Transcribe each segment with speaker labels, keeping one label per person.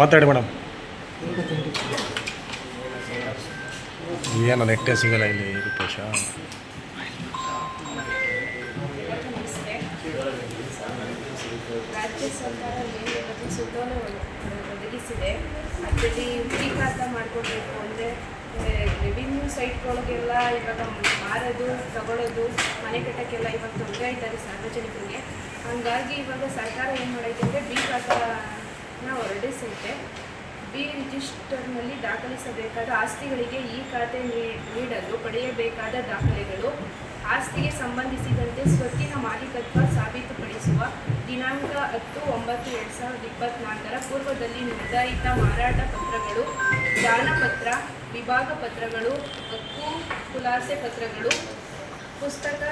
Speaker 1: ಮಾತಾಡಿ ಮೇಡಮ್. ಏನೋ ನೆಟ್ಟೆ ಸಿಗಲ್ಲ ಇಲ್ಲಿ ರೂಪೇಶ.
Speaker 2: ರಾಜ್ಯ ಸರ್ಕಾರ ಏನು ಬಗ್ಗೆ ಸುತ್ತೋಲೆ ಒದಗಿಸಿದೆ. ಅದರಲ್ಲಿ ಹುಡುಕಾಟ ಮಾಡಿಕೊಡ್ಬೇಕು ಅಂದರೆ ರೆವಿನ್ಯೂ ಸೈಟ್ಗಳಿಗೆಲ್ಲ ಇವಾಗ ಮಾರೋದು ತಗೊಳ್ಳೋದು ಮನೆ ಕಟ್ಟೋಕ್ಕೆಲ್ಲ ಇವಾಗ ತೊಂದರೆ ಇದ್ದಾರೆ ಸಾರ್ವಜನಿಕರಿಗೆ. ಹಾಗಾಗಿ ಇವಾಗ ಸರ್ಕಾರ ಏನು ಮಾಡೈತೆ ಅಂದರೆ ಬಿ ಖಾತಾನ ಹೊರಡಿಸೈತೆ ಬಿ ರಿಜಿಸ್ಟರ್ನಲ್ಲಿ ದಾಖಲಿಸಬೇಕಾದ ಆಸ್ತಿಗಳಿಗೆ ಈ ಖಾತೆ ನೀ- ನೀಡಲು ಪಡೆಯಬೇಕಾದ ದಾಖಲೆಗಳು, ಆಸ್ತಿಗೆ ಸಂಬಂಧಿಸಿದಂತೆ ಸ್ವತ್ತಿನ ಮಾಲೀಕತ್ವ ಸಾಬೀತುಪಡಿಸುವ ದಿನಾಂಕ ಹತ್ತು ಒಂಬತ್ತು ಎರಡು ಸಾವಿರದ ಇಪ್ಪತ್ತ್ನಾಲ್ಕರ ಪೂರ್ವದಲ್ಲಿ ನಿರ್ಧಾರಿತ ಮಾರಾಟ ಪತ್ರಗಳು ದಾನಪತ್ರ ವಿಭಾಗ ಪತ್ರಗಳು, ಹಕ್ಕು ಖುಲಾಸೆ ಪತ್ರಗಳು, ಪುಸ್ತಕ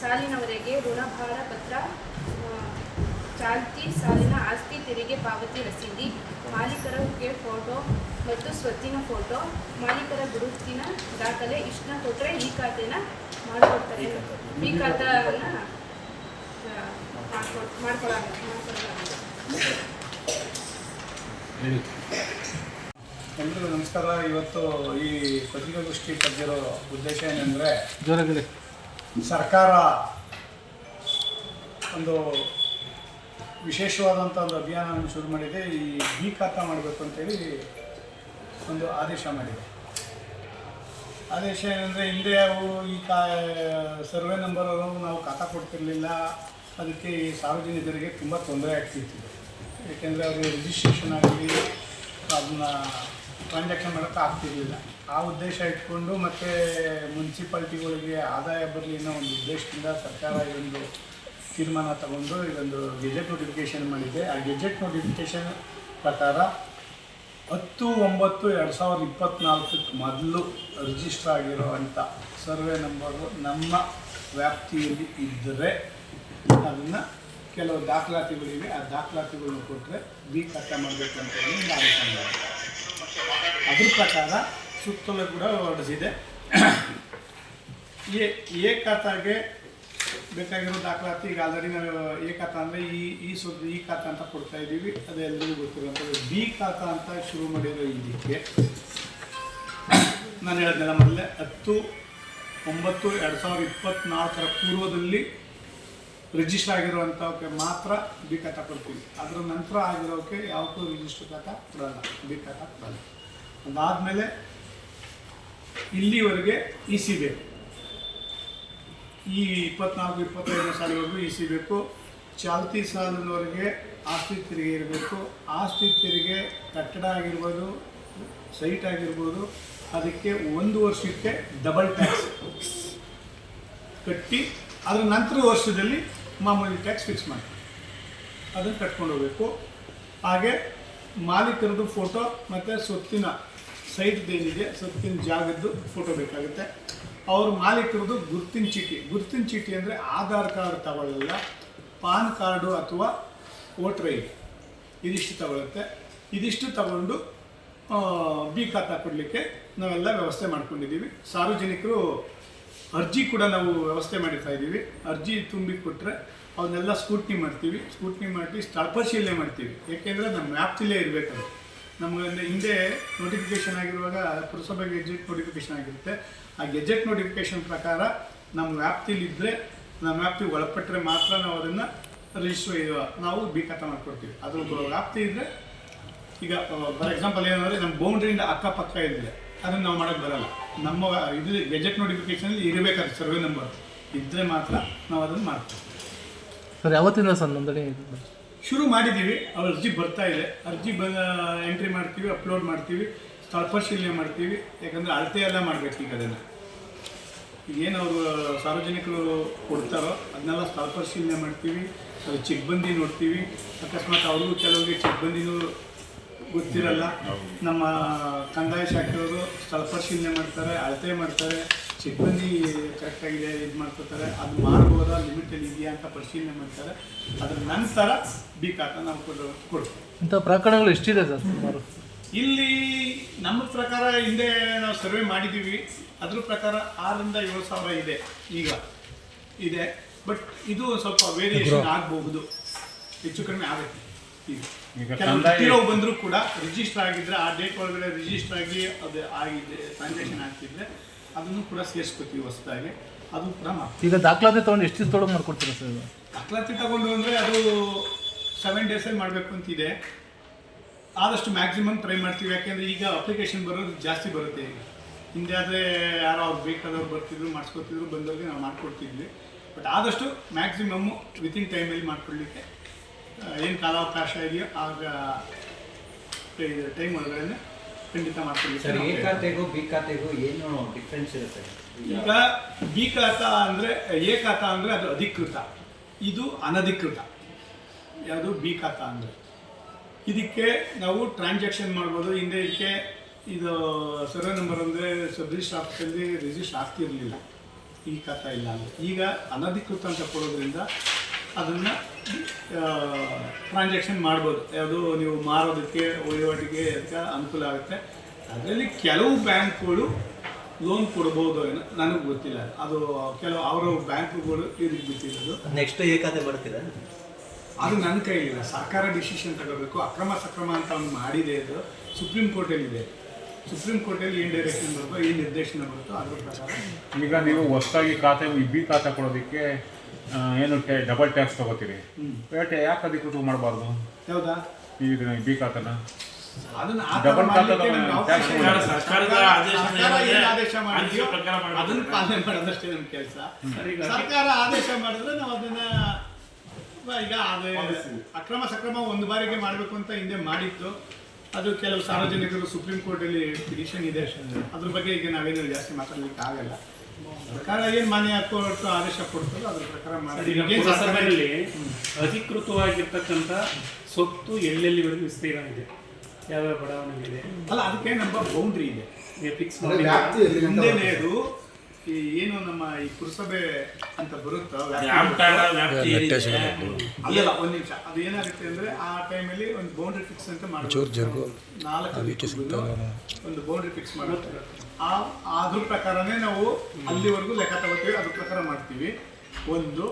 Speaker 2: ಸಾಲಿನವರೆಗೆ ಋಣಭಾರ ಪತ್ರ ಚಾಲ್ತಿ ಸಾಲಿನ ಆಸ್ತಿ ತೆರಿಗೆ ಪಾವತಿ ರಸೀದಿ ಮಾಲೀಕರಿಗೆ ಫೋಟೋ ಮತ್ತು ಸ್ವತ್ತಿನ ಫೋಟೋ ಮಾಲೀಕರ ಗುರುತಿನ ದಾಖಲೆ ಇಷ್ಟನ್ನ ಕೊಟ್ಟರೆ ಈ ಖಾತೆನ ಮಾಡಿಕೊಡ್ತಾರೆ. ಈ ಖಾತೆನ.
Speaker 3: ಎಲ್ರಿಗೂ ನಮಸ್ಕಾರ. ಇವತ್ತು ಈ ಪತ್ರಿಕಾಗೋಷ್ಠಿ ಕರೆದಿರೋ ಉದ್ದೇಶ ಏನಂದರೆ
Speaker 1: ಜೋರಾಗಿದೆ
Speaker 3: ಸರ್ಕಾರ ಒಂದು ವಿಶೇಷವಾದಂಥ ಒಂದು ಅಭಿಯಾನವನ್ನು ಶುರು ಮಾಡಿದೆ. ಈ ಬಿ ಖಾತಾ ಮಾಡಬೇಕು ಅಂತೇಳಿ ಒಂದು ಆದೇಶ ಮಾಡಿದೆ. ಆದೇಶ ಏನಂದರೆ, ಹಿಂದೆ ಅವು ಈ ಕಾ, ಸರ್ವೆ ನಂಬರ್ ನಾವು ಖಾತಾ ಕೊಡ್ತಿರಲಿಲ್ಲ. ಅದಕ್ಕೆ ಈ ಸಾರ್ವಜನಿಕರಿಗೆ ತುಂಬ ತೊಂದರೆ ಆಗ್ತಿತ್ತು. ಏಕೆಂದರೆ ಅವರು ರಿಜಿಸ್ಟ್ರೇಷನ್ ಆಗಲಿ ಅದನ್ನ ಟ್ರಾನ್ಸಾಕ್ಷನ್ ಮಾಡೋಕ್ಕೆ ಆಗ್ತಿರಲಿಲ್ಲ. ಆ ಉದ್ದೇಶ ಇಟ್ಕೊಂಡು ಮತ್ತು ಮುನ್ಸಿಪಾಲ್ಟಿಗಳಿಗೆ ಆದಾಯ ಬರಲಿ ಅನ್ನೋ ಒಂದು ಉದ್ದೇಶದಿಂದ ಸರ್ಕಾರ ಇದೊಂದು ತೀರ್ಮಾನ ತಗೊಂಡು ಇದೊಂದು ಗೆಜೆಟ್ ನೋಟಿಫಿಕೇಷನ್ ಮಾಡಿದೆ ಆ ಗೆಜೆಟ್ ನೋಟಿಫಿಕೇಷನ್ ಪ್ರಕಾರ ಹತ್ತು ಒಂಬತ್ತು ಎರಡು ಸಾವಿರದ ಇಪ್ಪತ್ತ್ನಾಲ್ಕಕ್ಕೆ ಮೊದಲು ರಿಜಿಸ್ಟರ್ ಆಗಿರೋ ಅಂಥ ಸರ್ವೆ ನಂಬರು ನಮ್ಮ ವ್ಯಾಪ್ತಿಯಲ್ಲಿ ಇದ್ದರೆ ಅದನ್ನು ಕೆಲವು ದಾಖಲಾತಿಗಳಿವೆ. ಆ ದಾಖಲಾತಿಗಳನ್ನ ಕೊಟ್ಟರೆ ಬಿ ಕಟ್ಟ ಮಾಡಬೇಕು ಅಂತ ಹೇಳಿ ನಾವು ಅದ್ರ ಪ್ರಕಾರ ಸುತ್ತಲೂ ಕೂಡ ಹೊರಡಿಸಿದೆ. ಎ ಏಕತಾಗೆ ಬೇಕಾಗಿರೋ ದಾಖಲಾತಿ ಈಗ ಆಲ್ರೆಡಿ ನಾವು ಎ ಖಾತ ಅಂದರೆ ಈ ಈ ಸುದ್ದಿ, ಈ ಖಾತ ಅಂತ ಕೊಡ್ತಾ ಇದ್ದೀವಿ. ಅದು ಎಲ್ಲರಿಗೂ ಗೊತ್ತಿರುವಂಥದ್ದು. ಬಿ ಖಾತ ಅಂತ ಶುರು ಮಾಡಿರೋ ಇದಕ್ಕೆ ನಾನು ಹೇಳಿದ್ನಲ್ಲ ಮೊದಲೇ ಹತ್ತು, ಒಂಬತ್ತು, ಎರಡು ಸಾವಿರದ ಇಪ್ಪತ್ತ್ನಾಲ್ಕರ ಪೂರ್ವದಲ್ಲಿ ರಿಜಿಸ್ಟರ್ ಆಗಿರುವಂಥವಕ್ಕೆ ಮಾತ್ರ ಬಿ ಖಾತ ಕೊಡ್ತೀವಿ. ಅದರ ನಂತರ ಆಗಿರೋಕ್ಕೆ ಯಾವತ್ತೂ ರಿಜಿಸ್ಟರ್ ಖಾತ ಕೊಡಲ್ಲ. ಬಿ ಖಾತ ಕೊಡಲ್ಲ. ಅದಾದಮೇಲೆ ಇಲ್ಲಿವರೆಗೆ ಇ ಸಿ ಬೇಕು. ಈ ಇಪ್ಪತ್ನಾಲ್ಕು, ಇಪ್ಪತ್ತೈದನೇ ಸಾಲವರೆಗೂ ಇ ಸಿ ಬೇಕು ಚಾಲ್ತಿ ಸಾಲದವರೆಗೆ ಆಸ್ತಿ ತೆರಿಗೆ ಇರಬೇಕು. ಆಸ್ತಿ ತೆರಿಗೆ ಕಟ್ಟಡ ಆಗಿರ್ಬೋದು, ಸೈಟ್ ಆಗಿರ್ಬೋದು, ಅದಕ್ಕೆ ಒಂದು ವರ್ಷಕ್ಕೆ ಡಬಲ್ ಟ್ಯಾಕ್ಸ್ ಕಟ್ಟಿ ಅದರ ನಂತರ ವರ್ಷದಲ್ಲಿ ಮಾಮೂಲಿ ಟ್ಯಾಕ್ಸ್ ಫಿಕ್ಸ್ ಮಾಡಿ. ಅದನ್ನು ಕಟ್ಕೊಂಡು ಹೋಗಬೇಕು. ಹಾಗೆ ಮಾಲೀಕರದ್ದು ಫೋಟೋ ಮತ್ತು ಸೊತ್ತಿನ ಸೈಟ್ದೇನಿದೆ, ಸೊತ್ತಿನ ಜಾಗದ್ದು ಫೋಟೋ ಬೇಕಾಗುತ್ತೆ. ಅವ್ರ ಮಾಲೀಕರದು ಗುರ್ತಿನ ಚೀಟಿ. ಗುರ್ತಿನ ಚೀಟಿ ಅಂದರೆ ಆಧಾರ್ ಕಾರ್ಡ್ ತಗೊಳ್ಳಲ್ಲ ಪಾನ್ ಕಾರ್ಡು ಅಥವಾ ವೋಟ್ರ್ ಐ ಡಿ. ಇದಿಷ್ಟು ತಗೊಳುತ್ತೆ. ಇದಿಷ್ಟು ತಗೊಂಡು ಬಿ ಖಾತಾ ಕೊಡಲಿಕ್ಕೆ ನಾವೆಲ್ಲ ವ್ಯವಸ್ಥೆ ಮಾಡ್ಕೊಂಡಿದ್ದೀವಿ. ಸಾರ್ವಜನಿಕರು ಅರ್ಜಿ ಕೂಡ ನಾವು ವ್ಯವಸ್ಥೆ ಮಾಡಿರ್ತಾ ಇದ್ದೀವಿ. ಅರ್ಜಿ ತುಂಬಿ ಕೊಟ್ಟರೆ ಅವನ್ನೆಲ್ಲ ಸ್ಕೂಟ್ನಿ ಮಾಡ್ತೀವಿ. ಸ್ಕೂಟ್ನಿ ಮಾಡಿ ಸ್ಥಳ ಪರಿಶೀಲನೆ ಮಾಡ್ತೀವಿ. ಏಕೆಂದರೆ ನಮ್ಮ ವ್ಯಾಪ್ತಿಲೇ ಇರಬೇಕದು ನಮಗೆ ಹಿಂದೆ ನೋಟಿಫಿಕೇಷನ್ ಆಗಿರುವಾಗ ಪುರಸಭೆ ಗೆಜೆಟ್ ನೋಟಿಫಿಕೇಷನ್ ಆಗಿರುತ್ತೆ. ಆ ಗೆಜೆಟ್ ನೋಟಿಫಿಕೇಷನ್ ಪ್ರಕಾರ ನಮ್ಮ ವ್ಯಾಪ್ತಿಲಿದ್ದರೆ ನಮ್ಮ ವ್ಯಾಪ್ತಿಗೆ ಒಳಪಟ್ಟರೆ ಮಾತ್ರ ನಾವು ಅದನ್ನು ರಿಜಿಸ್ಟರ್ ನಾವು ಬಿ ಕಥ ಮಾಡಿಕೊಡ್ತೀವಿ. ಅದ್ರ ವ್ಯಾಪ್ತಿ ಇದ್ದರೆ ಈಗ ಫಾರ್ ಎಕ್ಸಾಂಪಲ್ ಏನಂದರೆ ನಮ್ಮ ಬೌಂಡ್ರಿಯಿಂದ ಅಕ್ಕಪಕ್ಕ ಇದ್ದರೆ ಅದನ್ನು ನಾವು ಮಾಡೋಕ್ಕೆ ಬರಲ್ಲ. ನಮ್ಮ ಇದು ಗೆಜೆಟ್ ನೋಟಿಫಿಕೇಷನಲ್ಲಿ ಇರಬೇಕಾದ್ರೆ ಸರ್ವೆ ನಂಬರ್ ಇದ್ದರೆ ಮಾತ್ರ ನಾವು ಅದನ್ನು ಮಾಡ್ತೀವಿ.
Speaker 4: ಸರ್ ಯಾವತ್ತಿನ ಸರ್ ನೋಂದಣಿ
Speaker 3: ಶುರು ಮಾಡಿದ್ದೀವಿ. ಅವ್ರ ಅರ್ಜಿ ಬರ್ತಾ ಇದೆ. ಅರ್ಜಿ ಬ ಎಂಟ್ರಿ ಮಾಡ್ತೀವಿ ಅಪ್ಲೋಡ್ ಮಾಡ್ತೀವಿ. ಸ್ಥಳ ಪರಿಶೀಲನೆ ಮಾಡ್ತೀವಿ. ಯಾಕಂದರೆ ಅಳತೆ ಎಲ್ಲ ಮಾಡಬೇಕು ಈಗ ಅದನ್ನು. ಏನು ಅವರು ಸಾರ್ವಜನಿಕರು ಕೊಡ್ತಾರೋ ಅದನ್ನೆಲ್ಲ ಸ್ಥಳ ಪರಿಶೀಲನೆ ಮಾಡ್ತೀವಿ. ಅದು ಚಿಕ್ಬಂದಿ ನೋಡ್ತೀವಿ. ಅಕಸ್ಮಾತ್ ಅವ್ರಿಗೂ ಕೆಲವರಿಗೆ ಚಿಕ್ಬಂದಿನೂ ಗೊತ್ತಿರಲ್ಲ. ನಮ್ಮ ಕಂದಾಯ ಶಾಖೆಯವರು ಸ್ಥಳ ಪರಿಶೀಲನೆ ಮಾಡ್ತಾರೆ, ಅಳತೆ ಮಾಡ್ತಾರೆ ಸಿಬ್ಬಂದಿ ಕರೆಕ್ಟಾಗಿದೆ ಇದು ಮಾಡ್ಕೋತಾರೆ. ಅದು ಮಾಡ್ಬೋದಾ ಲಿಮಿಟೆಡ್ ಇದೆಯಾ ಅಂತ ಪರಿಶೀಲನೆ ಮಾಡ್ತಾರೆ. ಅದ್ರ ನಂತರ ಬಿ ಕಾಟ ನಾವು ಕೊಡು ಕೊಡ್ತೀವಿ.
Speaker 4: ಇಂಥ ಪ್ರಕರಣಗಳು ಎಷ್ಟಿದೆ ಸರ್ ಸುಮಾರು?
Speaker 3: ಇಲ್ಲಿ ನಮ್ಮ ಪ್ರಕಾರ ಹಿಂದೆ ನಾವು ಸರ್ವೆ ಮಾಡಿದ್ದೀವಿ. ಅದ್ರ ಪ್ರಕಾರ ಆರರಿಂದ ಏಳು ಸಾವಿರ ಇದೆ ಈಗ. ಇದೆ. ಬಟ್ ಇದು ಸ್ವಲ್ಪ ವೇರಿಯೇಷನ್ ಆಗಬಹುದು. ಹೆಚ್ಚು ಕಡಿಮೆ ಆಗುತ್ತೆ. ಈಗ. ಬಂದರೂ ಕೂಡ ರಿಜಿಸ್ಟರ್ ಆಗಿದ್ರೆ ಆ ಡೇಟ್ ಒಳಗಡೆ ರಿಜಿಸ್ಟರ್ ಆಗಿ ಅದು ಆಗಿದೆ ಟ್ರಾನ್ಸಾಕ್ಷನ್ ಆಗ್ತಿದ್ರೆ ಅದನ್ನು ಕೂಡ ಸೇರಿಸ್ಕೊತೀವಿ ಹೊಸದಾಗಿ. ಅದು ಕೂಡ
Speaker 4: ಈಗ ದಾಖಲಾತಿ ತೊಗೊಂಡು ಎಷ್ಟು ದಿವಸದೊಳಗೆ ಮಾಡ್ಕೊಡ್ತೀರಾ ಸರ್
Speaker 3: ದಾಖಲಾತಿ ತಗೊಂಡು ಅಂದರೆ ಅದು ಸೆವೆನ್ ಡೇಸಲ್ಲಿ ಮಾಡಬೇಕು ಅಂತಿದೆ ಆದಷ್ಟು ಮ್ಯಾಕ್ಸಿಮಮ್ ಟ್ರೈ ಮಾಡ್ತೀವಿ. ಯಾಕೆಂದರೆ ಈಗ ಅಪ್ಲಿಕೇಶನ್ ಬರೋದು ಜಾಸ್ತಿ ಬರುತ್ತೆ ಈಗ. ಹಿಂದೆ ಆದರೆ ಯಾರೋ ಅವ್ರು ಬೇಕಾದವ್ರು ಬರ್ತಿದ್ರು ಮಾಡಿಸ್ಕೊತಿದ್ರು ಬಂದವ್ರಿಗೆ ನಾವು ಮಾಡಿಕೊಡ್ತಿದ್ವಿ. ಬಟ್ ಆದಷ್ಟು ಮ್ಯಾಕ್ಸಿಮಮ್ಮು ವಿತಿನ್ ಟೈಮಲ್ಲಿ ಮಾಡಿಕೊಳ್ಳಿಕ್ಕೆ ಏನು ಕಾಲಾವಕಾಶ ಇದೆಯೋ ಆಗ ಟೈಮ್ ಒಳಗಡೆ ಖಂಡಿತ ಮಾಡ್ತೀವಿ
Speaker 5: ಸರ್ ಎ ಖಾತೆಗೂ ಬಿ ಖಾತೆಗೂ ಏನು ಡಿಫ್ರೆನ್ಸ್ ಇರುತ್ತೆ?
Speaker 3: ಈಗ ಬಿ ಖಾತಾ ಅಂದರೆ ಎ ಖಾತಾ ಅಂದರೆ ಅದು ಅಧಿಕೃತ. ಇದು ಅನಧಿಕೃತ. ಯಾವುದು? ಬಿ ಖಾತಾ ಅಂದರೆ. ಇದಕ್ಕೆ ನಾವು ಟ್ರಾನ್ಸಾಕ್ಷನ್ ಮಾಡ್ಬೋದು. ಹಿಂದೆ ಇದಕ್ಕೆ ಇದು ಸರ್ವೆ ನಂಬರ್ ಅಂದರೆ ಸಬ್ ರಿಜಿಸ್ಟರ್ ಆಫೀಸಲ್ಲಿ ರಿಜಿಸ್ಟರ್ ಆಗ್ತಿರಲಿಲ್ಲ ಈ ಖಾತಾ ಇಲ್ಲ ಅಂದರೆ ಈಗ ಅನಧಿಕೃತ ಅಂತ ಕೊಡೋದ್ರಿಂದ ಅದನ್ನು ಟ್ರಾನ್ಸಾಕ್ಷನ್ ಮಾಡ್ಬೋದು. ಯಾವುದು ನೀವು ಮಾರೋದಕ್ಕೆ, ವಹಿವಾಟಿಗೆ ಅದಕ್ಕೆ ಅನುಕೂಲ ಆಗುತ್ತೆ. ಅದರಲ್ಲಿ ಕೆಲವು ಬ್ಯಾಂಕ್ಗಳು ಲೋನ್ ಕೊಡ್ಬೋದು ಏನೋ, ನನಗೆ ಗೊತ್ತಿಲ್ಲ. ಅದು ಕೆಲವು, ಅವರ ಬ್ಯಾಂಕ್ಗಳು ಇದಕ್ಕೆ ಬಿಟ್ಟಿರೋದು
Speaker 6: ನೆಕ್ಸ್ಟ್ ಏ ಖಾತೆ ಮಾಡ್ತೀರಾ?
Speaker 3: ಅದು ನನ್ನ ಕೈಲಿಲ್ಲ. ಸರ್ಕಾರ ಡಿಸಿಷನ್ ತಗೋಬೇಕು. ಅಕ್ರಮ ಸಕ್ರಮ ಅಂತ ಅವ್ನು ಮಾಡಿದೆ ಅದು. ಸುಪ್ರೀಂ ಕೋರ್ಟಲ್ಲಿದೆ ಸುಪ್ರೀಂ ಕೋರ್ಟಲ್ಲಿ ಏನು ಡೈರೆಕ್ಷನ್ ಬರುತ್ತೋ ಏನು ನಿರ್ದೇಶನ ಬರುತ್ತೋ ಅದ್ರ ಪ್ರಕಾರ.
Speaker 7: ಈಗ ನೀವು ಹೊಸದಾಗಿ ಖಾತೆ ಇಬ್ಬಿ ಬಿ ಖಾತೆ ಕೊಡೋದಕ್ಕೆ ಏನು ಡಬಲ್ ಟ್ಯಾಕ್ಸ್ ತಗೋತೀರಿ? ಪೇಟೆ ಯಾಕೆ ಅಧಿಕೃತ ಮಾಡಬಾರ್ದು?
Speaker 3: ಹೌದಾ?
Speaker 7: ಈಗ ಈ ಬಿ ಖಾತೆನ? ಖಾತೆ
Speaker 3: ಏನು ಆದೇಶ ಮಾಡಿದೆಯೋ
Speaker 1: ಪ್ರಕಾರ ಮಾಡ್ಬೇಕು.
Speaker 3: ಅದನ್ನ ಪಾಲನೆ ಮಾಡೋದಷ್ಟೇ ನಮ್ಮ ಕೆಲಸ. ಸರ್ಕಾರ ಆದೇಶ ಮಾಡಿದ್ರೆ ನಾವು ಅದನ್ನ ಈಗ ಅದೇ ಅಕ್ರಮ ಸಕ್ರಮ ಒಂದು ಬಾರಿಗೆ ಮಾಡಬೇಕು ಅಂತ ಹಿಂದೆ ಮಾಡಿತ್ತು ಅದು ಕೆಲವು ಸಾರ್ವಜನಿಕರು ಸುಪ್ರೀಂ ಕೋರ್ಟಲ್ಲಿ ಪಿಟಿಷನ್ ಇದೆ. ಅದ್ರ ಬಗ್ಗೆ ಈಗ ನಾವೇನು ಜಾಸ್ತಿ ಮಾತಾಡ್ಲಿಕ್ಕೆ ಆಗಲ್ಲ. ಸರ್ಕಾರ ಏನು ಮಾನ್ಯ ಕೋರ್ಟ್ ಆದೇಶ ಕೊಡ್ತದೋ ಅದ್ರ ಪ್ರಕಾರ ಮಾಡಿ.
Speaker 8: ಅಧಿಕೃತವಾಗಿರ್ತಕ್ಕಂಥ ಸೊತ್ತು ಎಲ್ಲೆಲ್ಲಿವರೆಗೂ ವಿಸ್ತೀರ್ಣ ಇದೆ. ಯಾವ್ಯಾವ ಇದೆ
Speaker 3: ಅಲ್ಲ ಅದಕ್ಕೆ ನಮ್ಮ ಬೌಂಡ್ರಿ ಇದೆ.
Speaker 8: ಫಿಕ್ಸ್ ಮಾಡಿ
Speaker 3: ಈ ಏನು ನಮ್ಮ ಈ ಪುರಸಭೆ ಅಂತ ಬರುತ್ತೋ ಅಲ್ಲ ಅಲ್ಲಲ್ಲ ಒಂದ್ ನಿಮಿಷ. ಅದು ಏನಾಗುತ್ತೆ ಅಂದ್ರೆ ಆ ಟೈಮಲ್ಲಿ ಒಂದು ಬೌಂಡ್ರಿ ಫಿಕ್ಸ್ ಅಂತ ಮಾಡ್ತಾರೆ ನಾಲ್ಕು ದಿಕ್ಕುಗಳು ಒಂದು ಬೌಂಡ್ರಿ ಫಿಕ್ಸ್ ಮಾಡುತ್ತೆ ಆ ಅದ್ರ ಪ್ರಕಾರನೇ ನಾವು ಅಲ್ಲಿವರೆಗೂ ಲೆಕ್ಕ ತಗೋತೀವಿ ಅದ್ರ ಪ್ರಕಾರ ಮಾಡ್ತೀವಿ. ಒಂದು